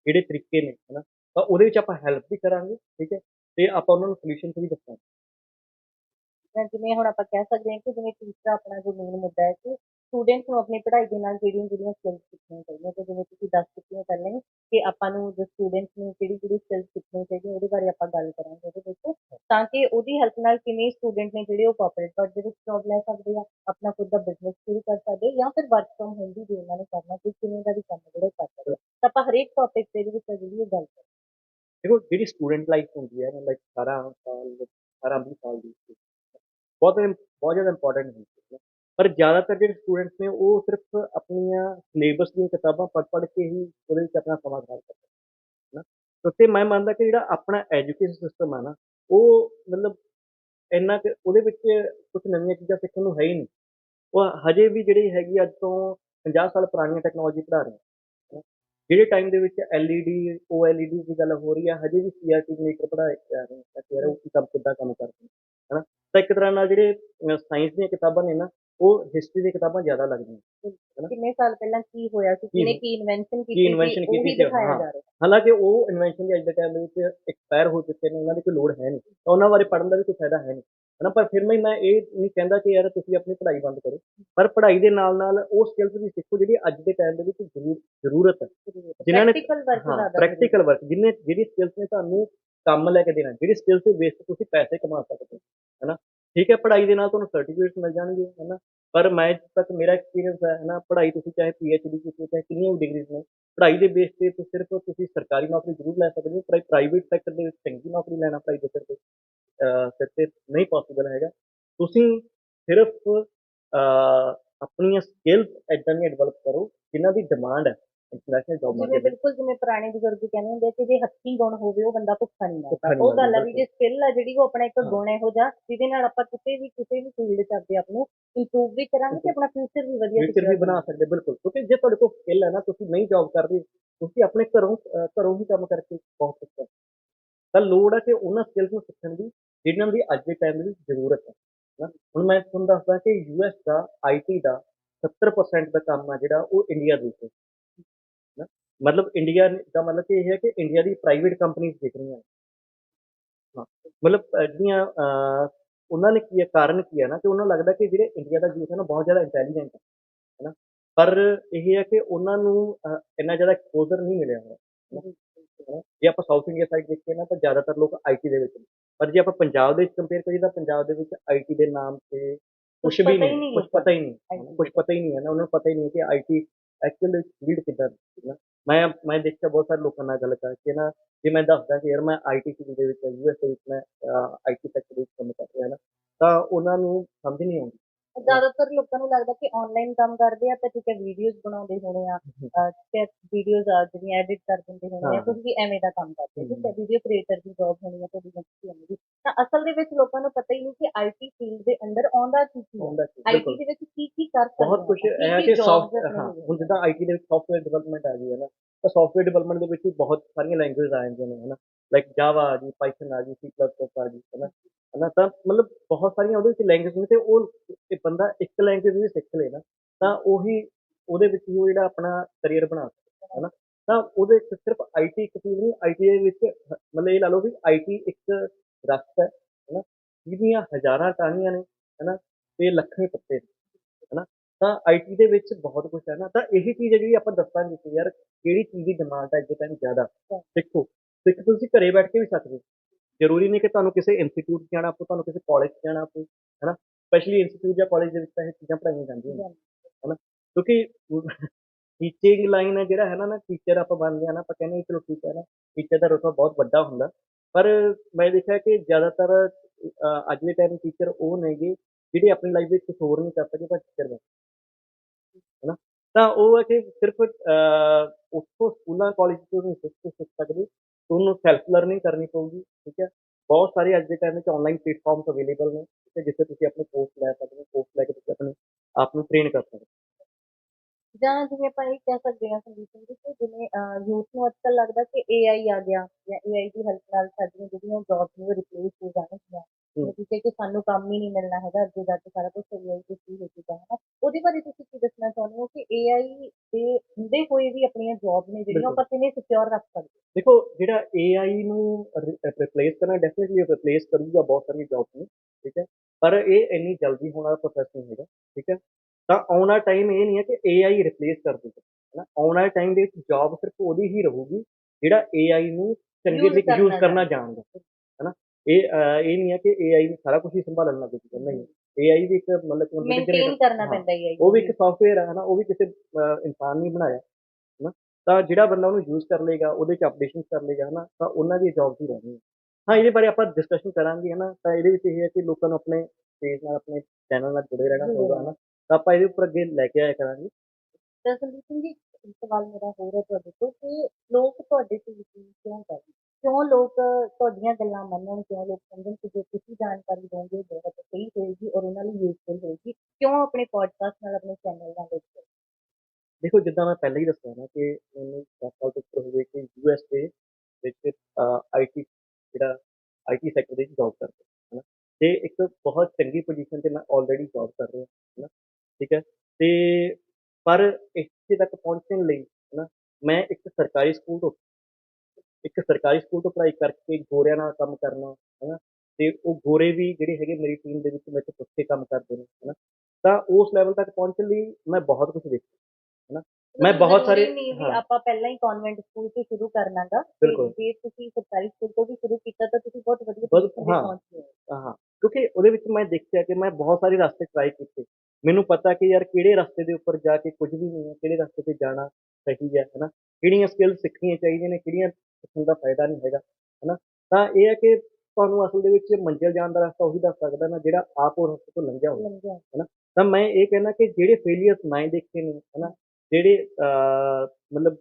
ਕਿਹੜੇ ਤਰੀਕੇ ਨੇ, ਹਨਾ, ਤਾਂ ਉਹਦੇ ਵਿੱਚ ਆਪਾਂ ਹੈਲਪ ਵੀ ਕਰਾਂਗੇ, ਠੀਕ ਹੈ? ਤੇ ਆਪਾਂ ਉਹਨਾਂ ਨੂੰ ਸੋਲੂਸ਼ਨਸ ਵੀ ਦੱਸਾਂਗੇ। ਜਿਵੇਂ ਹੁਣ ਆਪਾਂ ਕਹਿ ਸਕਦੇ ਹਾਂ ਕਿ ਜਿਵੇਂ ਤੀਸਰਾ ਆਪਣਾ ਜੋ ਮੇਨ ਮੁੱਦਾ ਹੈ ਕਿ ਸਟੂਡੈਂਟਸ ਨੂੰ ਆਪਣੀ ਪੜ੍ਹਾਈ ਦੇ ਨਾਲ ਜਿਹੜੀਆਂ ਜਿਹੜੀਆਂ ਸਕਿੱਲਸ ਸਿੱਖਣੀਆਂ ਚਾਹੀਦੀਆਂ ਤੇ ਜਿਵੇਂ ਤੁਸੀਂ ਦੱਸ ਚੁੱਕੇ ਹੋ ਪਹਿਲਾਂ ਹੀ ਕਿ ਆਪਾਂ ਨੂੰ ਜੋ ਸਟੂਡੈਂਟਸ ਨੂੰ ਕਿਹੜੀ ਕਿਹੜੀ ਸਕਿੱਲਸ ਸਿੱਖਣੀਆਂ ਚਾਹੀਦੀਆਂ ਉਹਦੇ ਬਾਰੇ ਆਪਾਂ ਗੱਲ ਕਰਾਂਗੇ ਉਹਦੇ ਵਿੱਚ। ਤਾਂ ਕਿ ਉਹਦੀ ਹੈਲਪ ਨਾਲ ਕਿਵੇਂ ਸਟੂਡੈਂਟ ਨੇ ਜਿਹੜੇ ਉਹ ਕਾਰਪੋਰੇਟ ਵਰਲਡ ਦੇ ਵਿੱਚ ਜੌਬ ਲੈ ਸਕਦੇ ਆ, ਆਪਣਾ ਖੁਦ ਦਾ ਬਿਜ਼ਨਸ ਸ਼ੁਰੂ ਕਰ ਸਕਦੇ ਜਾਂ ਫਿਰ ਵਰਕ ਫਰਮ ਹੋਮ ਵੀ ਜੇ ਉਹਨਾਂ ਨੇ ਕਰਨਾ, ਕੋਈ ਕਿਵੇਂ ਦਾ ਵੀ ਕੰਮ ਜਿਹੜਾ ਉਹ ਕਰ ਸਕਦੇ ਆ। ਤਾਂ ਆਪਾਂ ਹਰੇਕ ਟੌਪਿਕ ਤੇ ਇਹਦੇ ਵਿੱਚ ਆ ਜਿਹੜੀ ਉਹ ਗੱਲ ਕਰਾਂਗੇ। ਦੇਖੋ, ਜਿਹੜੀ ਸਟੂਡੈਂਟ ਲਾਈਫ ਹੁੰਦੀ ਹੈ ਲਾਈਕ 18 ਸਾਲ 18 20 ਸਾਲ ਦੀ ਬਹੁਤ im- ਬਹੁਤ ਜ਼ਿਆਦਾ ਇੰਪੋਰਟੈਂਟ ਹੁੰਦੀ ਹੈ ਪਰ ਜ਼ਿਆਦਾਤਰ ਜਿਹੜੇ ਸਟੂਡੈਂਟਸ ਨੇ ਉਹ ਸਿਰਫ ਆਪਣੀਆਂ ਸਿਲੇਬਸ ਦੀਆਂ ਕਿਤਾਬਾਂ ਪੜ੍ਹ ਪੜ੍ਹ ਕੇ ਹੀ ਉਹਦੇ ਵਿੱਚ ਆਪਣਾ ਸਮਾਂ ਖਰਾਬ ਕਰਦੇ ਹਨ ਨਾ ਤੇ ਮੈਂ ਮੰਨਦਾ ਕਿ ਜਿਹੜਾ ਆਪਣਾ ਐਜੂਕੇਸ਼ਨ ਸਿਸਟਮ ਆ ਨਾ ਉਹ ਮਤਲਬ ਇੰਨਾ ਕਿ ਉਹਦੇ ਵਿੱਚ ਕੁਝ ਨਵੀਆਂ ਚੀਜ਼ਾਂ ਸਿੱਖਣ ਨੂੰ ਹੈ ਹੀ ਨਹੀਂ ਉਹ ਹਜੇ ਵੀ ਜਿਹੜੀ ਹੈਗੀ ਅੱਜ ਤੋਂ 50 ਸਾਲ ਪੁਰਾਣੀਆਂ ਟੈਕਨੋਲੋਜੀ ਪੜ੍ਹਾ ਰਹੇ ਆ ਜਿਹੜੇ ਟਾਈਮ ਦੇ ਵਿੱਚ LED OLED ਦੀ ਗੱਲ ਹੋ ਰਹੀ ਆ ਹਜੇ ਵੀ CRT ਮੀਟਰ ਪੜ੍ਹਾਏ ਜਾ ਰਹੇ ਆ ਕਿ ਯਾਰ ਉਹ ਕੀ ਕੰਮ ਕਿੱਦਾਂ ਕੰਮ ਕਰਦੇ ਨੇ ਹਨਾ? ਤਾਂ ਇੱਕ ਤਰ੍ਹਾਂ ਨਾਲ ਜਿਹੜੇ ਸਾਇੰਸ ਦੀਆਂ ਕਿਤਾਬਾਂ ਨੇ ਨਾ ਉਹ ਹਿਸਟਰੀ ਦੀਆਂ ਕਿਤਾਬਾਂ ਜ਼ਿਆਦਾ ਲੱਗਦੀਆਂ ਕਿੰਨੇ ਸਾਲ ਪਹਿਲਾਂ ਕੀ ਹੋਇਆ ਸੀ? ਕਿਹਨੇ ਕੀ ਇਨਵੈਂਸ਼ਨ ਕੀਤੀ ਸੀ? ਵੀ ਕੀਤੀ ਸੀ, ਹਾਂ। ਹਾਲਾਂਕਿ ਉਹ ਇਨਵੈਂਸ਼ਨ ਦੀ ਅੱਜ ਦੇ ਟਾਈਮ ਦੇ ਵਿੱਚ ਐਕਸਪਾਇਰ ਹੋ ਚੁੱਕੇ ਨੇ ਉਹਨਾਂ ਦੀ ਕੋਈ ਲੋੜ ਹੈ ਨਹੀਂ। ਤਾਂ ਉਹਨਾਂ ਬਾਰੇ ਪੜ੍ਹਨ ਦਾ ਵੀ ਕੋਈ ਫਾਇਦਾ ਹੈ ਨਹੀਂ ਹਨਾ? ਪਰ ਫਿਰ ਵੀ ਮੈਂ ਇਹ ਨਹੀਂ ਕਹਿੰਦਾ ਕਿ ਯਾਰ ਤੁਸੀਂ ਆਪਣੀ ਪੜ੍ਹਾਈ ਬੰਦ ਕਰੋ। ਪਰ ਪੜ੍ਹਾਈ ਦੇ ਨਾਲ ਨਾਲ ਉਹ ਸਕਿੱਲਸ ਵੀ ਸਿੱਖੋ ਜਿਹੜੀ ਅੱਜ ਦੇ ਟਾਈਮ ਦੇ ਵਿੱਚ ਜ਼ਰੂਰ ਜ਼ਰੂਰਤ ਹੈ। ਜਿਨ੍ਹਾਂ ਨੇ ਪ੍ਰੈਕਟੀਕਲ ਵਰਕ ਪ੍ਰੈਕਟੀਕਲ ਵਰਕ ਜਿੰਨੇ ਜਿਹੜੀ ਸਕਿੱਲਸ ਨੇ ਤੁਹਾਨੂੰ ਕੰਮ ਲੈ ਕੇ ਦੇਣਾ, ਜਿਹੜੀ ਸਕਿੱਲਸ ਦੇ ਬੇਸ ਤੇ ਤੁਸੀਂ ਪੈਸੇ ਕਮਾ ਸਕਦੇ ਹੋ, ਹੈਨਾ? ਠੀਕ ਹੈ, ਪੜ੍ਹਾਈ ਦੇ ਨਾਲ ਤੁਹਾਨੂੰ ਸਰਟੀਫਿਕੇਟਸ ਮਿਲ ਜਾਣਗੇ, ਹੈਨਾ? ਪਰ ਮੈਂ ਤੱਕ, ਮੇਰਾ ਐਕਸਪੀਰੀਅੰਸ ਹੈ, ਹੈਨਾ, ਪੜ੍ਹਾਈ ਤੁਸੀਂ ਚਾਹੇ ਪੀਐਚਡੀ ਕੀਤੀ ਚਾਹੇ ਕਿੰਨੀਆਂ ਵੀ ਡਿਗਰੀਜ਼ ਨੇ, ਪੜ੍ਹਾਈ ਦੇ ਬੇਸ ਤੇ ਤੁਸੀਂ ਸਿਰਫ ਤੁਸੀਂ ਸਰਕਾਰੀ ਨੌਕਰੀ ਜ਼ਰੂਰ ਲੈ ਸਕਦੇ ਹੋ, ਪਰ ਪ੍ਰਾਈਵੇਟ ਸੈਕਟਰ ਦੇ ਵਿੱਚ ਚੰਗੀ ਨੌਕਰੀ ਲੈਣਾ ਪੜ੍ਹਾਈ ਦੇ ਸਿਰ ਤੇ ਸਿਰ ਤੇ ਨਹੀਂ ਪੋਸੀਬਲ ਹੈਗਾ। ਤੁਸੀਂ ਸਿਰਫ ਆਪਣੀਆਂ ਸਕਿੱਲਸ ਏਦਾਂ ਦੀਆਂ ਡਿਵੈਲਪ ਕਰੋ, ਜਿਨ੍ਹਾਂ ਦੀ ਡਿਮਾਂਡ ਹੈ। ਇੰਟਰਨੈਸ਼ਨਲ ਜੌਬ ਜਿਵੇਂ ਮਾਰਕੀਟ ਬਿਲਕੁਲ ਜਿਵੇਂ ਪੁਰਾਣੇ ਬਜ਼ੁਰਗ ਕਹਿੰਦੇ ਹੁੰਦੇ ਕਿ ਜੇ ਹੱਥੀਂ ਗੁਣ ਹੋਵੇ ਉਹ ਬੰਦਾ ਭੁੱਖਾ ਨਹੀਂ ਭੁੱਖਾ ਮਰਦਾ ਨਹੀਂ ਉਹ ਗੱਲ ਆ ਵੀ ਜੇ ਸਕਿੱਲ ਆ ਜਿਹੜੀ ਉਹ ਆਪਣਾ ਇੱਕ। ਗੁਣ ਇਹੋ ਜਿਹਾ ਜਿਹਦੇ ਨਾਲ ਆਪਾਂ ਕਿਤੇ ਵੀ ਕਿਸੇ ਵੀ ਫੀਲਡ 'ਚ ਆਪਦੇ ਆਪ ਨੂੰ ਇੰਪਰੂਵ ਵੀ ਕਰਾਂਗੇ ਤੇ ਆਪਣਾ ਫਿਊਚਰ ਵੀ ਵਧੀਆ ਫਿਊਚਰ ਵੀ secure ਬਣਾ ਸਕਦੇ ਬਿਲਕੁਲ। ਕਿਉਂਕਿ ਜੇ ਤੁਹਾਡੇ ਕੋਲ ਸਕਿੱਲ ਹੈ ਨਾ ਤੁਸੀਂ ਨਹੀਂ ਜੌਬ ਕਰਦੇ ਤੁਸੀਂ ਆਪਣੇ ਘਰੋਂ ਅਹ ਘਰੋਂ ਹੀ ਕੰਮ ਕਰਕੇ ਬਹੁਤ ਕੁਝ ਕਰ ਤਾਂ ਲੋੜ ਹੈ ਕਿ ਉਹਨਾਂ ਸਕਿੱਲਸ ਨੂੰ ਸਿੱਖਣ ਦੀ ਜਿਨ੍ਹਾਂ ਦੀ ਅੱਜ ਦੇ ਟਾਈਮ ਵਿੱਚ ਜ਼ਰੂਰਤ ਹੈ। ਨਾ ਹੁਣ ਮੈਂ ਤੁਹਾਨੂੰ ਦੱਸਦਾ ਕਿ ਯੂਐਸ ਦਾ ਆਈਟੀ ਦਾ 70% ਦਾ ਕੰਮ ਆ ਜਿਹੜਾ ਉਹ ਇੰਡੀਆ ਦੇ ਵਿੱਚ ਨਾ ਮਤਲਬ ਇੰਡੀਆ ਦਾ ਮਤਲਬ ਕਿ ਇਹ ਹੈ ਕਿ ਇੰਡੀਆ ਦੀ ਪ੍ਰਾਈਵੇਟ ਕੰਪਨੀਆਂ ਦਿਖ ਰਹੀਆਂ ਨੇ। ਹਾਂ ਮਤਲਬ ਜਿਹੜੀਆਂ ਉਹਨਾਂ ਨੇ ਕੀ ਹੈ ਕਾਰਨ ਕੀ ਹੈ ਨਾ ਕਿ ਉਹਨਾਂ ਨੂੰ ਲੱਗਦਾ ਕਿ ਜਿਹੜੇ ਇੰਡੀਆ ਦਾ ਯੂਥ ਹੈ ਨਾ ਬਹੁਤ ਜ਼ਿਆਦਾ ਇੰਟੈਲੀਜੈਂਟ ਹੈ ਹੈਨਾ ਪਰ ਇਹ ਹੈ ਕਿ ਉਹਨਾਂ ਨੂੰ ਇੰਨਾ ਜ਼ਿਆਦਾ ਐਕਸਪੋਜ਼ਰ ਨਹੀਂ ਮਿਲਿਆ ਹੋਇਆ। ਜੇ ਆਪਾਂ ਸਾਊਥ ਇੰਡੀਆ ਸਾਈਡ ਦੇਖੀਏ ਨਾ ਤਾਂ ਜ਼ਿਆਦਾਤਰ ਲੋਕ ਆਈਟੀ ਦੇ ਵਿੱਚ ਨੇ। ਪਰ ਜੇ ਆਪਾਂ ਪੰਜਾਬ ਦੇ ਵਿੱਚ ਕੰਪੇਅਰ ਕਰੀਏ ਤਾਂ ਪੰਜਾਬ ਦੇ ਵਿੱਚ ਆਈਟੀ ਦੇ ਨਾਮ ਤੇ ਕੁਝ ਵੀ ਨਹੀਂ ਕੁਝ ਪਤਾ ਹੀ ਨਹੀਂ ਕੁਝ ਪਤਾ ਹੀ ਨਹੀਂ ਹੈ ਨਾ ਉਹਨਾਂ ਨੂੰ ਪਤਾ ਹੀ ਨਹੀਂ ਕਿ ਆਈਟੀ ਐਕਚੁਅਲ ਫੀਲਡ ਕਿੱਦਾਂ ਦੀ ਨਾ ਮੈਂ ਮੈਂ ਦੇਖਿਆ ਬਹੁਤ ਸਾਰੇ ਲੋਕਾਂ ਨਾਲ ਗੱਲ ਕਰਕੇ ਨਾ ਜੇ ਮੈਂ ਦੱਸਦਾ ਕਿ ਯਾਰ ਮੈਂ ਆਈਟੀ ਫੀਲਡ ਦੇ ਵਿੱਚ ਯੂਐਸ ਦੇ ਵਿੱਚ ਮੈਂ ਆਈਟੀ ਸੈਕਟਰ ਵਿੱਚ ਕੰਮ ਕਰ ਰਿਹਾ ਨਾ, ਤਾਂ ਉਹਨਾਂ ਨੂੰ ਸਮਝ ਨਹੀਂ ਆਉਂਦੀ। ਜ਼ਿਆਦਾਤਰ ਲੋਕਾਂ ਨੂੰ ਲੱਗਦਾ ਕਿ ਆਨਲਾਈਨ ਕੰਮ ਕਰਦੇ ਆ ਤਾਂ ਠੀਕ ਹੈ ਵੀਡੀਓਜ਼ ਬਣਾਉਂਦੇ ਹੋਣੇ ਆ ਅਹ ਤੇ ਵੀਡੀਓਜ਼ ਆ ਜਿਹੜੀਆਂ ਐਡਿਟ ਕਰ ਦਿੰਦੇ ਹੋਣੇ ਆ ਹਾਂ। ਵੀ ਐਵੇਂ ਦਾ ਕੰਮ ਕਰਦੇ ਆ, ਠੀਕ ਹੈ। ਵੀਡੀਓ ਕ੍ਰੀਏਟਰ ਦੀ ਜੌਬ ਹੋਣੀ ਹੈ ਤੁਹਾਡੀ ਨੈਕਸਟ ਹੋਣੀ ਤਾਂ ਅਸਲ ਦੇ ਵਿੱਚ ਲੋਕਾਂ ਨੂੰ ਪਤਾ ਹੀ ਨਹੀਂ ਕਿ ਆਈਟੀ ਫੀਲਡ ਦੇ ਅੰਦਰ ਆਉਂਦਾ ਕੀ ਕੀ ਹੈ ਆਉਂਦਾ ਸੀ, ਆਈਟੀ ਬਿਲਕੁਲ। ਦੇ ਵਿੱਚ ਕੀ ਕੀ ਕਰ ਸਕਦੇ ਬਹੁਤ ਕੁਝ ਇਹ ਹੈ ਕਿ ਸੌਫਟ ਹਾਂ। ਹੁਣ ਜਿੱਦਾਂ ਆਈਟੀ ਦੇ ਵਿੱਚ ਸੌਫਟਵੇਅਰ ਡਿਵੈਲਪਮੈਂਟ ਆ ਗਈ ਹੈ ਨਾ ਤਾਂ ਸੌਫਟਵੇਅਰ ਡਿਵੈਲਪਮੈਂਟ ਦੇ ਵਿੱਚ ਵੀ ਬਹੁਤ ਸਾਰੀਆਂ ਲੈਂਗੁਏਜ ਆ ਜਾਂਦੀਆਂ ਨੇ ਹਨਾ। ਲਾਈਕ ਜਾਵਾ ਆ ਗਈ ਪਾਈਥਨ ਆ ਗਈ ਸੀ ਪਲੱਸ ਪਲੱਸ ਆ ਗਈ ਹਨਾ। ਹਨਾ ਤਾਂ ਮਤਲਬ ਬਹੁਤ ਸਾਰੀਆਂ ਉਹਦੇ ਵਿੱਚ ਲੈਂਗੁਏਜ ਨੇ ਤੇ ਉਹ ਬੰਦਾ ਇੱਕ ਲੈਂਗੁਏਜ ਵੀ ਸਿੱਖ ਲੇ ਨਾ, ਤਾਂ ਉਹੀ ਉਹਦੇ ਵਿੱਚ ਹੀ ਉਹ ਜਿਹੜਾ ਆਪਣਾ ਕੈਰੀਅਰ ਬਣਾ ਸਕਦਾ ਹੈ ਨਾ ਤਾਂ ਉਹਦੇ ਵਿੱਚ ਸਿਰਫ ਆਈਟੀ ਇੱਕ ਚੀਜ਼ ਨਹੀਂ ਆਈਟੀ ਦੇ ਵਿੱਚ ਮਤਲਬ ਇਹ ਲਾ ਲਓ ਵੀ ਆਈਟੀ ਇੱਕ ਰਸਤ ਹੈ ਨਾ ਜਿਹਦੀਆਂ ਹਜ਼ਾਰਾਂ ਟਾਹਣੀਆਂ ਨੇ, ਹਨਾ? ਤੇ ਲੱਖਾਂ ਪੱਤੇ ਨੇ, ਹਨਾ? ਤਾਂ ਆਈਟੀ ਦੇ ਵਿੱਚ ਬਹੁਤ ਕੁਝ ਹੈ ਨਾ, ਤਾਂ ਇਹੀ ਚੀਜ਼ ਹੈ ਜਿਹੜੀ ਆਪਾਂ ਦੱਸਾਂਗੇ ਕਿ ਯਾਰ, ਕਿਹੜੀ ਚੀਜ਼ ਦੀ ਡਿਮਾਂਡ ਹੈ ਅੱਜ ਦੇ ਟਾਈਮ ਜ਼ਿਆਦਾ? ਸਿੱਖੋ ਸਿੱਖ ਤੁਸੀਂ ਘਰੇ ਬੈਠ ਕੇ ਵੀ ਸਕਦੇ ਹੋ। ਜ਼ਰੂਰੀ ਨਹੀਂ ਕਿ ਤੁਹਾਨੂੰ ਕਿਸੇ ਇੰਸਟੀਚਿਊਟ ਜਾਣਾ ਪਊ, ਤੁਹਾਨੂੰ ਕਿਸੇ ਕਾਲਜ ਜਾਣਾ ਪਊ, ਹਨਾ? ਸਪੈਸ਼ਲੀ ਇੰਸਟੀਚਿਊਟ ਜਾਂ ਕਾਲਜ ਦੇ ਵਿੱਚ ਤਾਂ ਇਹ ਚੀਜ਼ਾਂ ਪੜ੍ਹਾਈਆਂ ਜਾਂਦੀਆਂ ਨੇ ਹਨਾ ਕਿਉਂਕਿ ਟੀਚਿੰਗ ਲਾਈਨ ਹੈ ਜਿਹੜਾ ਹੈ ਨਾ ਨਾ ਟੀਚਰ ਆਪਾਂ ਬਣਦੇ ਆ ਨਾ, ਆਪਾਂ ਕਹਿੰਦੇ ਚਲੋ ਠੀਕ ਹੈ ਨਾ ਟੀਚਰ ਦਾ ਰੁਤਬਾ ਬਹੁਤ ਵੱਡਾ ਹੁੰਦਾ। ਪਰ ਮੈਂ ਦੇਖਿਆ ਕਿ ਜ਼ਿਆਦਾਤਰ ਅੱਜ ਦੇ ਟਾਈਮ ਟੀਚਰ ਉਹ ਨੇਗੇ ਜਿਹੜੇ ਆਪਣੀ ਲਾਈਫ ਵਿੱਚ ਕੁਝ ਹੋਰ ਨਹੀਂ ਕਰ ਸਕਦੇ ਪਰ ਟੀਚਰ ਬਣ ਹਨਾ ਤਾਂ ਉਹ ਹੈ ਕਿ ਸਿਰਫ ਉੱਥੋਂ ਸਕੂਲਾਂ ਕਾਲਜ ਤੋਂ ਨਹੀਂ ਸਿੱਖ ਸਿੱਖ ਸਕਦੇ। ਤੁਹਾਨੂੰ ਸੈਲਫ ਲਰਨਿੰਗ ਕਰਨੀ ਪਊਗੀ, ਠੀਕ ਹੈ? ਬਹੁਤ ਸਾਰੇ ਅੱਜ ਦੇ ਟਾਈਮ ਵਿੱਚ ਆਨਲਾਈਨ ਪਲੇਟਫਾਰਮਸ ਅਵੇਲੇਬਲ ਨੇ ਠੀਕ ਹੈ ਜਿੱਥੇ ਤੁਸੀਂ ਆਪਣੇ ਕੋਰਸ ਲੈ ਸਕਦੇ ਹੋ ਕੋਰਸ ਲੈ ਕੇ ਤੁਸੀਂ ਆਪਣੇ ਆਪ ਨੂੰ ਟ੍ਰੇਨ ਕਰ ਸਕਦੇ ਹੋ ਜਾਂ ਜਿਵੇਂ ਆਪਾਂ ਇਹ ਕਹਿ ਸਕਦੇ ਹਾਂ ਸੰਦੀਪ ਸਿੰਘ ਜੀ ਕਿ ਜਿਵੇਂ ਯੂਥ ਨੂੰ ਅੱਜਕੱਲ ਲੱਗਦਾ ਕਿ AI ਆ ਗਿਆ ਜਾਂ AI ਦੀ ਹੈਲਪ ਨਾਲ ਸਾਡੀਆਂ ਜਿਹੜੀਆਂ ਜੌਬਸ ਨੇ ਉਹ ਰਿਪਲੇਸ ਹੋ ਜਾਣਗੀਆਂ ਹਮ। ਠੀਕ ਹੈ ਕਿ ਸਾਨੂੰ ਕੰਮ ਹੀ ਨਹੀਂ ਮਿਲਣਾ ਹੈਗਾ ਅੱਗੇ ਜਾ ਕੇ ਸਾਰਾ ਕੁਝ AI ਤੇ ਹੀ ਹੋ ਜਾਊਗਾ ਹੈ ਨਾ। ਉਹਦੇ ਬਾਰੇ ਤੁਸੀਂ ਕੀ ਦੱਸਣਾ ਚਾਹੁੰਦੇ ਹੋ ਕਿ AI ਦੇ ਹੁੰਦੇ ਹੋਏ ਵੀ ਆਪਣੀਆਂ ਜੌਬ ਨੇ ਜਿਹੜੀਆਂ। ਆਪਾਂ ਕਿਵੇਂ ਸਿਕਿਉਰ ਰੱਖ ਸਕਦੇ? ਦੇਖੋ ਜਿਹੜਾ AI ਨੂੰ ਰਿਪਲੇਸ ਕਰਨਾ ਡੈਫੀਨਿਟਲੀ ਰਿਪਲੇਸ ਕਰੂਗਾ ਬਹੁਤ ਸਾਰੀਆਂ ਜੌਬਸ ਨੂੰ ਠੀਕ ਹੈ? ਪਰ ਇਹ ਇੰਨੀ ਜਲਦੀ ਹੋਣ ਵਾਲਾ ਪ੍ਰੋਸੈਸ ਨਹੀਂ ਹੈਗਾ ਠੀਕ ਹੈ? ਤਾਂ ਆਉਣ ਵਾਲਾ ਟਾਈਮ ਇਹ ਨਹੀਂ ਹੈ ਕਿ AI ਰਿਪਲੇਸ ਕਰ ਦੂਗਾ ਹੈ ਨਾ? ਆਉਣ ਵਾਲੇ ਟਾਈਮ ਦੇ ਵਿੱਚ ਜੌਬ ਸਿਰਫ ਉਹਦੀ ਹੀ ਰਹੂਗੀ ਜਿਹੜਾ AI ਨੂੰ ਚੰਗੇ ਕਰਨਾ ਯੂਜ਼ ਕਰਨਾ ਜਾਣਦਾ। ਇਹ ਇਹ ਨਹੀਂ ਹੈ ਕਿ AI ਨੂੰ ਸਾਰਾ ਕੁਝ ਹੀ ਸੰਭਾਲਣ ਲੱਗ ਜੂਗਾ ਨਹੀਂ AI ਵੀ ਇੱਕ ਮਤਲਬ ਕਿ ਮੇਨਟੇਨ ਕਰਨਾ ਹਾਂ, ਪੈਂਦਾ ਹੈ ਉਹ ਵੀ ਇੱਕ ਸੌਫਟਵੇਅਰ ਹੈ ਨਾ ਉਹ ਵੀ ਕਿਸੇ ਇਨਸਾਨ ਨੇ ਬਣਾਇਆ ਹਨਾ। ਤਾਂ ਜਿਹੜਾ ਬੰਦਾ ਉਹਨੂੰ ਯੂਜ਼ ਕਰ ਲੇਗਾ ਉਹਦੇ ਚ ਅਪਡੇਸ਼ਨ ਕਰ ਲੇਗਾ ਹਨਾ ਤਾਂ ਉਹਨਾਂ ਦੀ ਜੌਬਸ ਹੀ ਰਹਿਣਗੀਆਂ ਹਾਂ। ਇਹਦੇ ਬਾਰੇ ਆਪਾਂ ਡਿਸਕਸ਼ਨ ਕਰਾਂਗੇ ਹਨਾ ਤਾਂ ਇਹਦੇ ਵਿੱਚ ਇਹ ਹੈ ਕਿ ਲੋਕਾਂ ਨੂੰ ਆਪਣੇ ਪੇਜ ਨਾਲ ਆਪਣੇ ਚੈਨਲ ਨਾਲ ਜੁੜੇ ਰਹਿਣਾ ਪਊਗਾ ਹਨਾ। ਤਾਂ ਆਪਾਂ ਇਹਦੇ ਉੱਪਰ ਅੱਗੇ ਲੈ ਕੇ ਆਇਆ ਕਰਾਂਗੇ। ਤਾਂ ਸੰਦੀਪ ਸਿੰਘ ਜੀ ਸਵਾਲ ਮੇਰਾ ਹੋਰ ਹੈ ਤੁਹਾਡੇ ਤੋਂ ਕਿ ਲੋਕ ਤੁਹਾਡੇ ਤੇ ਯਕੀਨ ਕਿਉਂ ਕਰਨ ਕਿਉਂ ਲੋਕ ਤੁਹਾਡੀਆਂ ਗੱਲਾਂ ਮੰਨਣ, ਕਿਉਂ ਲੋਕ ਸਮਝਣ? ਕਿ ਜੋ ਤੁਸੀਂ ਜਾਣਕਾਰੀ ਦੋਗੇ ਬਹੁਤ ਸਹੀ ਹੋਏਗੀ ਔਰ ਉਹਨਾਂ ਲਈ ਯੂਜ਼ਫੁਲ ਹੋਏਗੀ। ਕਿਉਂ ਆਪਣੇ ਪੋਡਕਾਸਟ ਨਾਲ ਆਪਣੇ ਚੈਨਲ ਨਾਲ ਜੁੜਦੇ ਦੇਖੋ, ਜਿੱਦਾਂ ਮੈਂ ਪਹਿਲਾਂ ਹੀ ਦੱਸਿਆ ਨਾ ਕਿ ਮੈਨੂੰ 10 ਸਾਲ ਤੋਂ ਉੱਪਰ ਹੋ ਗਏ ਕਿ ਯੂਐਸ ਦੇ ਵਿੱਚ ਆਈਟੀ ਜਿਹੜਾ ਆਈਟੀ ਸੈਕਟਰ ਦੇ ਵਿੱਚ ਜੌਬ ਕਰਦੇ, ਹਨਾ? ਤੇ ਇੱਕ ਬਹੁਤ ਚੰਗੀ ਪੋਜੀਸ਼ਨ ਤੇ ਮੈਂ ਆਲਰੇਡੀ ਜੌਬ ਕਰ ਰਿਹਾ, ਹਨਾ? ਠੀਕ ਹੈ? ਤੇ ਪਰ ਇੱਥੇ ਤੱਕ ਪਹੁੰਚਣ ਲਈ, ਹਨਾ? ਮੈਂ ਇੱਕ ਸਰਕਾਰੀ ਸਕੂਲ ਤੋਂ ਇੱਕ ਸਰਕਾਰੀ ਸਕੂਲ ਤੋਂ ਪੜ੍ਹਾਈ ਕਰਕੇ ਗੋਰਿਆਂ ਨਾਲ ਕੰਮ ਕਰਨਾ ਹਨਾ ਤੇ ਉਹ ਗੋਰੇ ਵੀ ਜਿਹੜੇ ਹੈਗੇ ਮੇਰੀ ਟੀਮ ਦੇ ਵਿੱਚ ਮੇਰੇ ਤੋਂ ਪੁੱਛ ਕੇ ਕੰਮ ਕਰਦੇ ਨੇ ਹਨਾ ਤਾਂ ਉਸ ਲੈਵਲ ਤੱਕ ਪਹੁੰਚਣ ਲਈ ਮੈਂ ਬਹੁਤ ਕੁਝ ਦੇਖਿਆ ਹਨਾ ਮੈਂ ਬਹੁਤ ਸਾਰੇ ਨਹੀਂ ਵੀ ਹਾਂ ਆਪਾਂ ਪਹਿਲਾਂ ਹੀ ਕਨਵੈਂਟ ਸਕੂਲ ਤੋਂ ਸ਼ੁਰੂ ਕਰਨਾਗਾ ਬਿਲਕੁਲ। ਜੇ ਤੁਸੀਂ ਸਰਕਾਰੀ ਸਕੂਲ ਤੋਂ ਵੀ ਸ਼ੁਰੂ ਕੀਤਾ ਤਾਂ ਤੁਸੀਂ ਬਹੁਤ ਵਧੀਆ ਬਹੁਤ- position ਤੇ ਹਾਂ। ਪਹੁੰਚ ਗਏ ਹੋ। ਹਾਂ ਕਿਉਂਕਿ ਉਹਦੇ ਵਿੱਚ ਮੈਂ ਦੇਖਿਆ ਕਿ ਮੈਂ ਬਹੁਤ ਸਾਰੇ ਰਸਤੇ ਟਰਾਈ ਕੀਤੇ ਮੈਨੂੰ ਪਤਾ ਕਿ ਯਾਰ ਕਿਹੜੇ ਰਸਤੇ ਦੇ ਉੱਪਰ ਜਾ ਕੇ ਕੁਝ ਵੀ ਨਹੀਂ ਹੈ ਕਿਹੜੇ ਰਸਤੇ ਤੇ ਜਾਣਾ ਸਹੀ ਹੈ ਹਨਾ ਕਿਹੜੀਆਂ ਸਕਿੱਲ ਸਿੱਖਣੀਆਂ ਚਾਹੀਦੀਆਂ ਨੇ ਕਿਹੜੀਆਂ ਸਿੱਖਣ ਦਾ ਫਾਇਦਾ ਨਹੀਂ ਹੈਗਾ ਹਨਾ? ਤਾਂ ਇਹ ਹੈ ਕਿ ਤੁਹਾਨੂੰ ਅਸਲ ਦੇ ਵਿੱਚ ਮੰਜ਼ਿਲ ਜਾਣ ਦਾ ਰਸਤਾ ਉਹੀ ਦੱਸ ਸਕਦਾ ਨਾ ਜਿਹੜਾ ਆਪ ਉਹ ਰਸਤੇ ਤੋਂ ਲੰਘਿਆ ਹੋਵੇ ਲੰਘਿਆ। ਤਾਂ ਮੈਂ ਇਹ ਕਹਿਣਾ ਕਿ ਜਿਹੜੇ ਫੇਲੀਅਰਸ ਮੈਂ ਦੇਖੇ ਨੇ ਹਨਾ? ਜਿਹੜੇ ਮਤਲਬ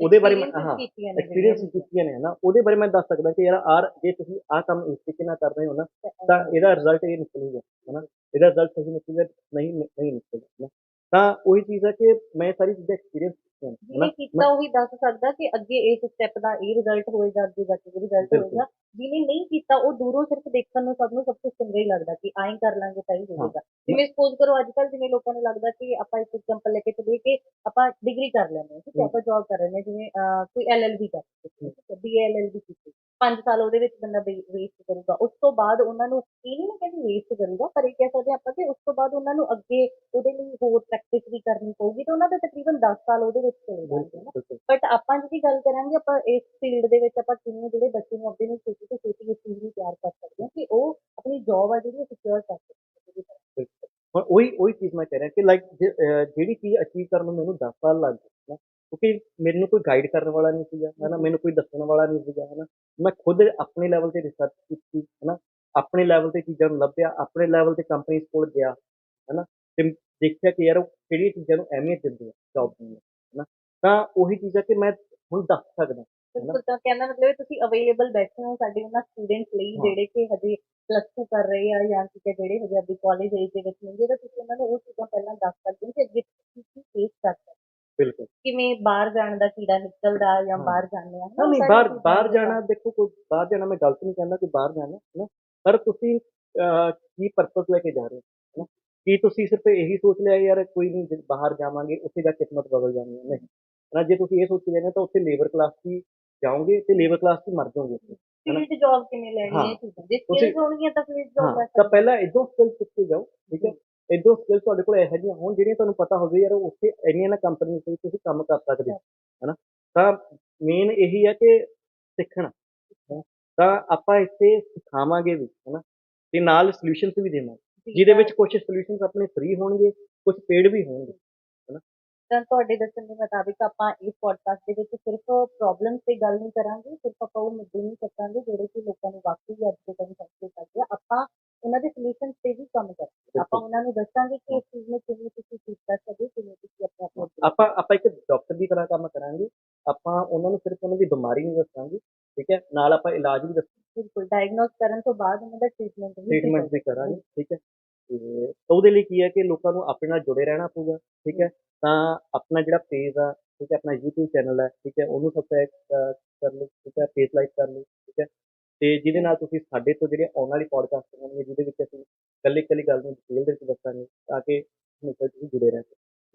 ਉਹਦੇ ਬਾਰੇ ਮੈਂ ਹਾਂ ਐਕਸਪੀਰੀਅੰਸ ਕੀਤੀਆਂ ਨੇ ਹਨਾ? ਉਹਦੇ ਬਾਰੇ ਮੈਂ ਦੱਸ ਸਕਦਾ ਕਿ ਯਾਰ ਆਰ ਜੇ ਤੁਸੀਂ ਆਹ ਕੰਮ ਇਸ ਤਰੀਕੇ ਨਾਲ ਕਰ ਰਹੇ ਹੋ ਨਾ ਤਾਂ ਇਹਦਾ ਰਿਜ਼ਲਟ ਇਹ ਨਿਕਲੂਗਾ ਹਨਾ? ਇਹਦਾ ਰਿਜ਼ਲਟ ਸਹੀ ਨਿਕਲੇਗਾ ਨਹੀਂ ਨਹੀਂ ਨਿਕਲੇਗਾ ਹਨਾ? ਤਾਂ ਉਹੀ ਚੀਜ਼ ਹੈ ਕਿ ਮੈਂ ਸਾਰੀ ਚੀਜ਼ਾਂ ਐਕਸਪੀਰੀਅੰਸ ਜਿਹਨੇ ਕੀਤਾ ਉਹੀ ਦੱਸ ਸਕਦਾ ਕਿ ਅੱਗੇ ਇਸ ਸਟੈਪ ਦਾ ਇਹ ਰਿਜ਼ਲਟ ਹੋਏਗਾ ਅੱਗੇ ਜਾ ਕੇ ਰਿਜ਼ਲਟ। ਹੋਏਗਾ ਜਿਹਨੇ ਨਹੀਂ ਕੀਤਾ ਉਹ ਦੂਰੋਂ ਸਿਰਫ ਦੇਖਣ ਨੂੰ ਸਭ ਨੂੰ ਸਭ ਕੁਝ ਚੰਗਾ ਹੀ ਲੱਗਦਾ ਕਿ ਐਂ ਕਰ ਲਾਂਗੇ ਤਾਂ ਹੀ ਹੋਵੇਗਾ ਜਿਵੇਂ ਸਪੋਜ਼ ਕਰੋ ਅੱਜ ਕੱਲ੍ਹ ਜਿਵੇਂ ਲੋਕਾਂ ਨੂੰ ਲੱਗਦਾ ਕਿ ਆਪਾਂ ਇੱਕ ਐਗਜ਼ਾਮਪਲ ਲੈ ਕੇ ਚੱਲੀਏ ਕਿ ਆਪਾਂ ਡਿਗਰੀ ਕਰ ਲੈਂਦੇ ਹਾਂ ਠੀਕ ਹੈ। ਆਪਾਂ ਜੌਬ ਕਰ ਹਾਂ ਜਿਵੇਂ ਕੋਈ ਐਲਐਲਬੀ ਕਰ ਰਿਹਾ ਬੀ ਐਲਐਲਬੀ ਕੀਤੀ 5 ਸਾਲ ਉਹਦੇ ਵਿੱਚ ਬੰਦਾ ਵੇਸਟ ਕਰੂਗਾ। ਉਸ ਤੋਂ ਬਾਅਦ ਉਹਨਾਂ ਨੂੰ ਇਹ ਨਹੀਂ ਮੈਂ ਕਹਿੰਦੀ ਵੇਸਟ ਕਰੂਗਾ ਪਰ ਇਹ ਕਹਿ ਸਕਦੇ ਹਾਂ ਆਪਾਂ ਕਿ ਉਸ ਤੋਂ ਬਾਅਦ ਉਹਨਾਂ ਨੂੰ ਅੱਗੇ ਉਹਦੇ ਲਈ ਹੋਰ ਪ੍ਰੈਕਟਿਸ ਵੀ ਕਰਨੀ ਪਊਗੀ। ਤੇ ਉਹਨਾਂ ਦੇ ਤਕਰੀਬਨ 10 ਸਾਲ ਉਹਦੇ ਬਟ ਆਪਾਂ ਜਿਹੜੀ ਗੱਲ ਕਰਾਂਗੇ ਆਪਾਂ ਇਸ ਫੀਲਡ ਦੇ ਵਿੱਚ ਆਪਾਂ ਕਿਵੇਂ ਜਿਹੜੇ ਬੱਚੇ ਨੂੰ ਆਪਣੇ ਨੂੰ ਛੇਤੀ ਤੋਂ ਛੇਤੀ ਇਸ ਚੀਜ਼ ਨੂੰ ਤਿਆਰ ਕਰ ਸਕਦੇ ਹਾਂ ਕਿ ਉਹ ਆਪਣੀ ਜੌਬ ਆ ਜਿਹੜੀ ਸਿਕਿਉਰ ਕਰ ਸਕੇ ਹੁਣ ਉਹੀ ਉਹੀ ਚੀਜ਼ ਮੈਂ ਕਹਿ ਰਿਹਾ ਕਿ ਲਾਈਕ ਜਿਹੜੀ ਚੀਜ਼ ਅਚੀਵ ਕਰਨ ਨੂੰ ਮੈਨੂੰ 10 ਸਾਲ ਲੱਗ ਗਏ ਨਾ ਕਿਉਂਕਿ ਮੈਨੂੰ ਕੋਈ ਗਾਈਡ ਕਰਨ ਵਾਲਾ ਨਹੀਂ ਸੀਗਾ ਹਨਾ ਮੈਨੂੰ ਕੋਈ ਦੱਸਣ ਵਾਲਾ ਨਹੀਂ ਸੀਗਾ ਹਨਾ। ਮੈਂ ਖੁਦ ਆਪਣੇ ਲੈਵਲ ਤੇ ਰਿਸਰਚ ਕੀਤੀ ਹਨਾ। ਆਪਣੇ ਲੈਵਲ ਤੇ ਚੀਜ਼ਾਂ ਨੂੰ ਲੱਭਿਆ ਆਪਣੇ ਲੈਵਲ ਤੇ ਕੰਪਨੀਆਂ ਕੋਲ ਗਿਆ ਹਨਾ। ਤੇ ਦੇਖਿਆ ਕਿ ਯਾਰ ਉਹ ਕਿਹੜੀਆਂ ਚੀਜ਼ਾਂ ਨੂੰ ਅਹਿਮੀਅਤ ਦਿੰਦੇ ਆ ਜੌਬ ਨੂੰ ਹਨਾ ਤਾਂ ਉਹੀ ਚੀਜ਼ ਹੈ ਕਿ ਮੈਂ ਹੁਣ ਦੱਸ ਸਕਦਾ ਬਿਲਕੁਲ ਤਾਂ ਕਹਿੰਦਾ ਮਤਲਬ ਹੈ ਤੁਸੀਂ ਅਵੇਲੇਬਲ ਬੈਠੇ ਹੋ ਸਾਡੇ ਉਹਨਾਂ ਸਟੂਡੈਂਟਸ ਲਈ ਹਾਂ। ਜਿਹੜੇ ਕਿ ਹਜੇ ਪਲੱਸ 2 ਕਰ ਰਹੇ ਆ ਜਾਂ ਕਿ ਜਿਹੜੇ ਹਜੇ ਆਪਣੀ ਕਾਲਜ ਏਜ ਦੇ ਵਿੱਚ ਨੇ ਤਾਂ ਤੁਸੀਂ ਉਹਨਾਂ ਨੂੰ ਉਹ ਚੀਜ਼ਾਂ ਪਹਿਲਾਂ ਦੱਸ ਸਕਦੇ ਹੋ ਕਿ ਅੱਗੇ ਤੁਸੀਂ ਕੀ ਫੇਸ ਕਰ ਸਕਦੇ ਹੋ। ਬਿਲਕੁਲ ਕਿਵੇਂ ਬਾਹਰ ਜਾਣ ਦਾ ਕੀੜਾ ਨਿਕਲਦਾ ਜਾਂ ਹਾਂ। ਬਾਹਰ ਜਾਂਦੇ ਆ ਹਾਂ ਨਹੀਂ ਬਾਹਰ ਬਾਹਰ ਜਾਣਾ ਦੇਖੋ ਕੋਈ ਬਾਹਰ ਜਾਣਾ ਮੈਂ ਗਲਤ ਨਹੀਂ ਕਹਿੰਦਾ ਕਿ ਬਾਹਰ ਜਾਣਾ ਹਨਾ ਪਰ ਤੁਸੀਂ ਅਹ, ਕੀ ਪਰਪਸ ਲੈ ਕੇ ਜਾ ਰਹੇ ਹੋ ਕੀ ਤੁਸੀਂ ਸਿਰਫ ਇਹੀ ਸੋਚ ਲਿਆ ਯਾਰ ਕੋਈ ਨਹੀਂ ਜੇ ਬਾਹਰ ਜਾਵਾਂਗੇ ਉੱਥੇ ਜਾ ਕੇ ਕਿਸਮਤ ਬਦਲ ਜਾਣੀ ਹੈ ਨਹੀਂ ਹਨਾ ਜੇ ਤੁਸੀਂ ਇਹ ਸੋਚ ਕੇ ਜਾਂਦੇ ਹੋ ਤਾਂ ਉੱਥੇ ਲੇਬਰ ਕਲਾਸ 'ਚ ਹੀ ਜਾਓਗੇ ਤੇ ਲੇਬਰ ਕਲਾਸ 'ਚ ਹੀ ਮਰ ਜਾਓਗੇ ਉੱਥੇ? ਫੀਲਡ ਜੌਬ ਕਿਵੇਂ ਲੈਣੀ ਹਾਂ। ਜੇ ਤੁਸੀਂ- ਹੋਣਗੀਆਂ ਤਾਂ ਫੀਲਡ ਜੌਬ ਲੈ ਤਾਂ ਪਹਿਲਾਂ ਇਦੋਂ ਸਕਿੱਲ ਸਿੱਖ ਕੇ ਜਾਓ ਠੀਕ ਹੈ? ਇਦੋਂ ਸਕਿੱਲ ਤੁਹਾਡੇ ਕੋਲ ਇਹੋ ਜਿਹੀਆਂ ਹੋਣ ਜਿਹੜੀਆਂ ਤੁਹਾਨੂੰ ਪਤਾ ਹੋਵੇ ਯਾਰ ਉੱਥੇ ਇੰਨੀਆਂ ਨਾ ਕੰਪਨੀਆਂ ਵਿੱਚ ਤੁਸੀਂ ਕੰਮ ਕਰ ਸਕਦੇ ਹੋ ਹਨਾ ਤਾਂ ਮੇਨ ਇਹੀ ਹੈ ਕਿ ਸਿੱਖਣਾ। ਤਾਂ ਆਪਾਂ ਇੱਥੇ ਸਿਖਾਵਾਂਗੇ ਵੀ ਹਨਾ ਤੇ ਨਾਲ ਸੋਲੂਸ਼ਨਸ ਵੀ ਦੇਵਾਂਗੇ ਜਿਹਦੇ ਵਿੱਚ ਕੁਝ ਸੋਲੂਸ਼ਨਸ ਆਪਣੇ ਫ੍ਰੀ ਹੋਣਗੇ ਕੁਝ ਪੇਡ ਵੀ ਹੋਣਗੇ। ਤਾਂ ਤੁਹਾਡੇ ਦੱਸਣ ਦੇ ਮੁਤਾਬਿਕ ਆਪਾਂ ਇਸ ਪੋਡਕਾਸਟ ਦੇ ਵਿੱਚ ਸਿਰਫ ਪ੍ਰੋਬਲਮਸ ਤੇ ਗੱਲ ਨਹੀਂ ਕਰਾਂਗੇ ਸਿਰਫ ਆਪਾਂ ਉਹ ਮੁੱਦੇ ਨਹੀਂ ਚੱਕਾਂਗੇ ਜਿਹੜੇ ਕਿ ਲੋਕਾਂ ਨੂੰ ਵਾਕਈ ਅੱਜ ਦੇ ਟਾਈਮ ਫੈਸਲੇ ਕਰਦੇ ਆ। ਆਪਾਂ ਉਹਨਾਂ ਦੇ ਸੋਲੂਸ਼ਨਸ ਤੇ ਵੀ ਕੰਮ ਕਰਾਂਗੇ। ਆਪਾਂ ਉਹਨਾਂ ਨੂੰ ਦੱਸਾਂਗੇ ਕਿ ਇਸ ਚੀਜ਼ ਨੂੰ ਕਿਵੇਂ ਤੁਸੀਂ ਠੀਕ ਕਰ ਸਕਦੇ ਹੋ, ਕਿਵੇਂ ਤੁਸੀਂ ਆਪਣੇ ਆਪਾਂ ਆਪਾਂ ਇੱਕ ਡਾਕਟਰ ਦੀ ਤਰ੍ਹਾਂ ਕੰਮ ਕਰਾਂਗੇ। ਆਪਾਂ ਉਹਨਾਂ ਨੂੰ ਸਿਰਫ ਉਹਨਾਂ ਦੀ ਬਿਮਾਰੀ ਨਹੀਂ ਦੱਸਾਂਗੇ ਠੀਕ ਹੈ? ਨਾਲ ਆਪਾਂ ਇਲਾਜ ਵੀ ਦੱਸਾਂਗੇ। ਬਿਲਕੁਲ ਡਾਇਗਨੋਸ ਕਰਨ ਤੋਂ ਬਾਅਦ ਉਹਨਾਂ ਦਾ ਟ੍ਰੀਟਮੈਂਟ ਵੀ ਟ੍ਰੀਟਮੈਂਟ ਵੀ ਕਰਾਂਗੇ ਠੀਕ ਹੈ? ਤੇ ਉਹਦੇ ਲਈ ਕੀ ਹੈ ਕਿ ਲੋਕਾਂ ਨੂੰ ਆਪਣੇ ਨਾਲ ਜੁੜੇ ਰਹਿਣਾ ਪਊਗਾ ਠੀਕ ਹੈ? ਤਾਂ ਆਪਣਾ ਜਿਹੜਾ ਪੇਜ ਆ, ਠੀਕ ਹੈ, ਆਪਣਾ YouTube ਚੈਨਲ ਹੈ, ਠੀਕ ਹੈ, ਉਹਨੂੰ ਸਬਸਕ੍ਰਾਈਬ ਕਰ ਲਓ, ਠੀਕ ਹੈ ਫੇਸ ਲਾਈਕ ਕਰ ਲਓ, ਠੀਕ ਹੈ। ਤੇ ਜਿਹਦੇ ਨਾਲ ਤੁਸੀਂ ਸਾਡੇ ਤੋਂ ਜਿਹੜੇ ਆਉਣ ਵਾਲੀ ਪੋਡਕਾਸਟ ਹੋਣਗੇ, ਜਿਹਦੇ ਵਿੱਚ ਅਸੀਂ ਇਕੱਲੀ ਇਕੱਲੀ ਗੱਲ ਨੂੰ ਡਿਟੇਲ ਦੇ ਵਿੱਚ ਦੱਸਾਂਗੇ, ਤਾਂ ਕਿ ਹਮੇਸ਼ਾ ਤੁਸੀਂ ਜੁੜੇ ਰਹਿ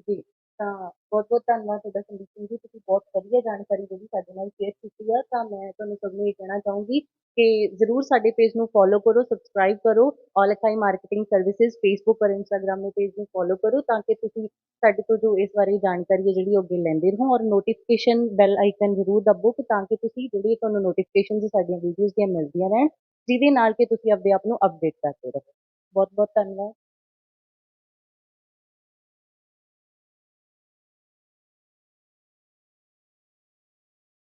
ਜੀ, ਤਾਂ ਬਹੁਤ ਬਹੁਤ ਧੰਨਵਾਦ ਤੁਹਾਡਾ ਸੰਦੀਪ ਸਿੰਘ ਜੀ, ਤੁਸੀਂ ਬਹੁਤ ਵਧੀਆ ਜਾਣਕਾਰੀ ਜਿਹੜੀ ਸਾਡੇ ਨਾਲ ਸ਼ੇਅਰ ਕੀਤੀ ਹੈ ਤਾਂ ਮੈਂ ਤੁਹਾਨੂੰ ਸਭ ਨੂੰ ਇਹ ਕਹਿਣਾ ਚਾਹੂੰਗੀ ਕਿ ਜ਼ਰੂਰ ਸਾਡੇ ਪੇਜ ਨੂੰ ਫੋਲੋ ਕਰੋ ਸਬਸਕ੍ਰਾਈਬ ਕਰੋ ਔਲਖਾਈ ਮਾਰਕੀਟਿੰਗ ਸਰਵਿਸਿਜ਼ ਫੇਸਬੁੱਕ ਔਰ ਇੰਸਟਾਗ੍ਰam ਦੇ ਪੇਜ ਨੂੰ ਫੋਲੋ ਕਰੋ ਤਾਂ ਕਿ ਤੁਸੀਂ ਸਾਡੇ ਤੋਂ ਜੋ ਇਸ ਬਾਰੇ ਜਾਣਕਾਰੀ ਹੈ ਜਿਹੜੀ ਉਹ ਅੱਗੇ ਲੈਂਦੇ ਰਹੋ ਔਰ ਨੋਟੀਫਿਕੇਸ਼ਨ ਬੈਲ ਆਈਕਨ ਜ਼ਰੂਰ ਦਬੋ ਕਿ ਤਾਂ ਕਿ ਤੁਸੀਂ ਜਿਹੜੀ ਤੁਹਾਨੂੰ ਨੋਟੀਫਿਕੇਸ਼ਨ ਸਾਡੀਆਂ ਵੀਡੀਓਜ਼ ਦੀਆਂ ਮਿਲਦੀਆਂ ਰਹਿਣ, ਜਿਹਦੇ ਨਾਲ ਕਿ ਤੁਸੀਂ ਆਪਣੇ ਆਪ ਨੂੰ ਅਪਡੇਟ ਕਰਦੇ ਰਹੋ। ਬਹੁਤ ਬਹੁਤ ਧੰਨਵਾਦ।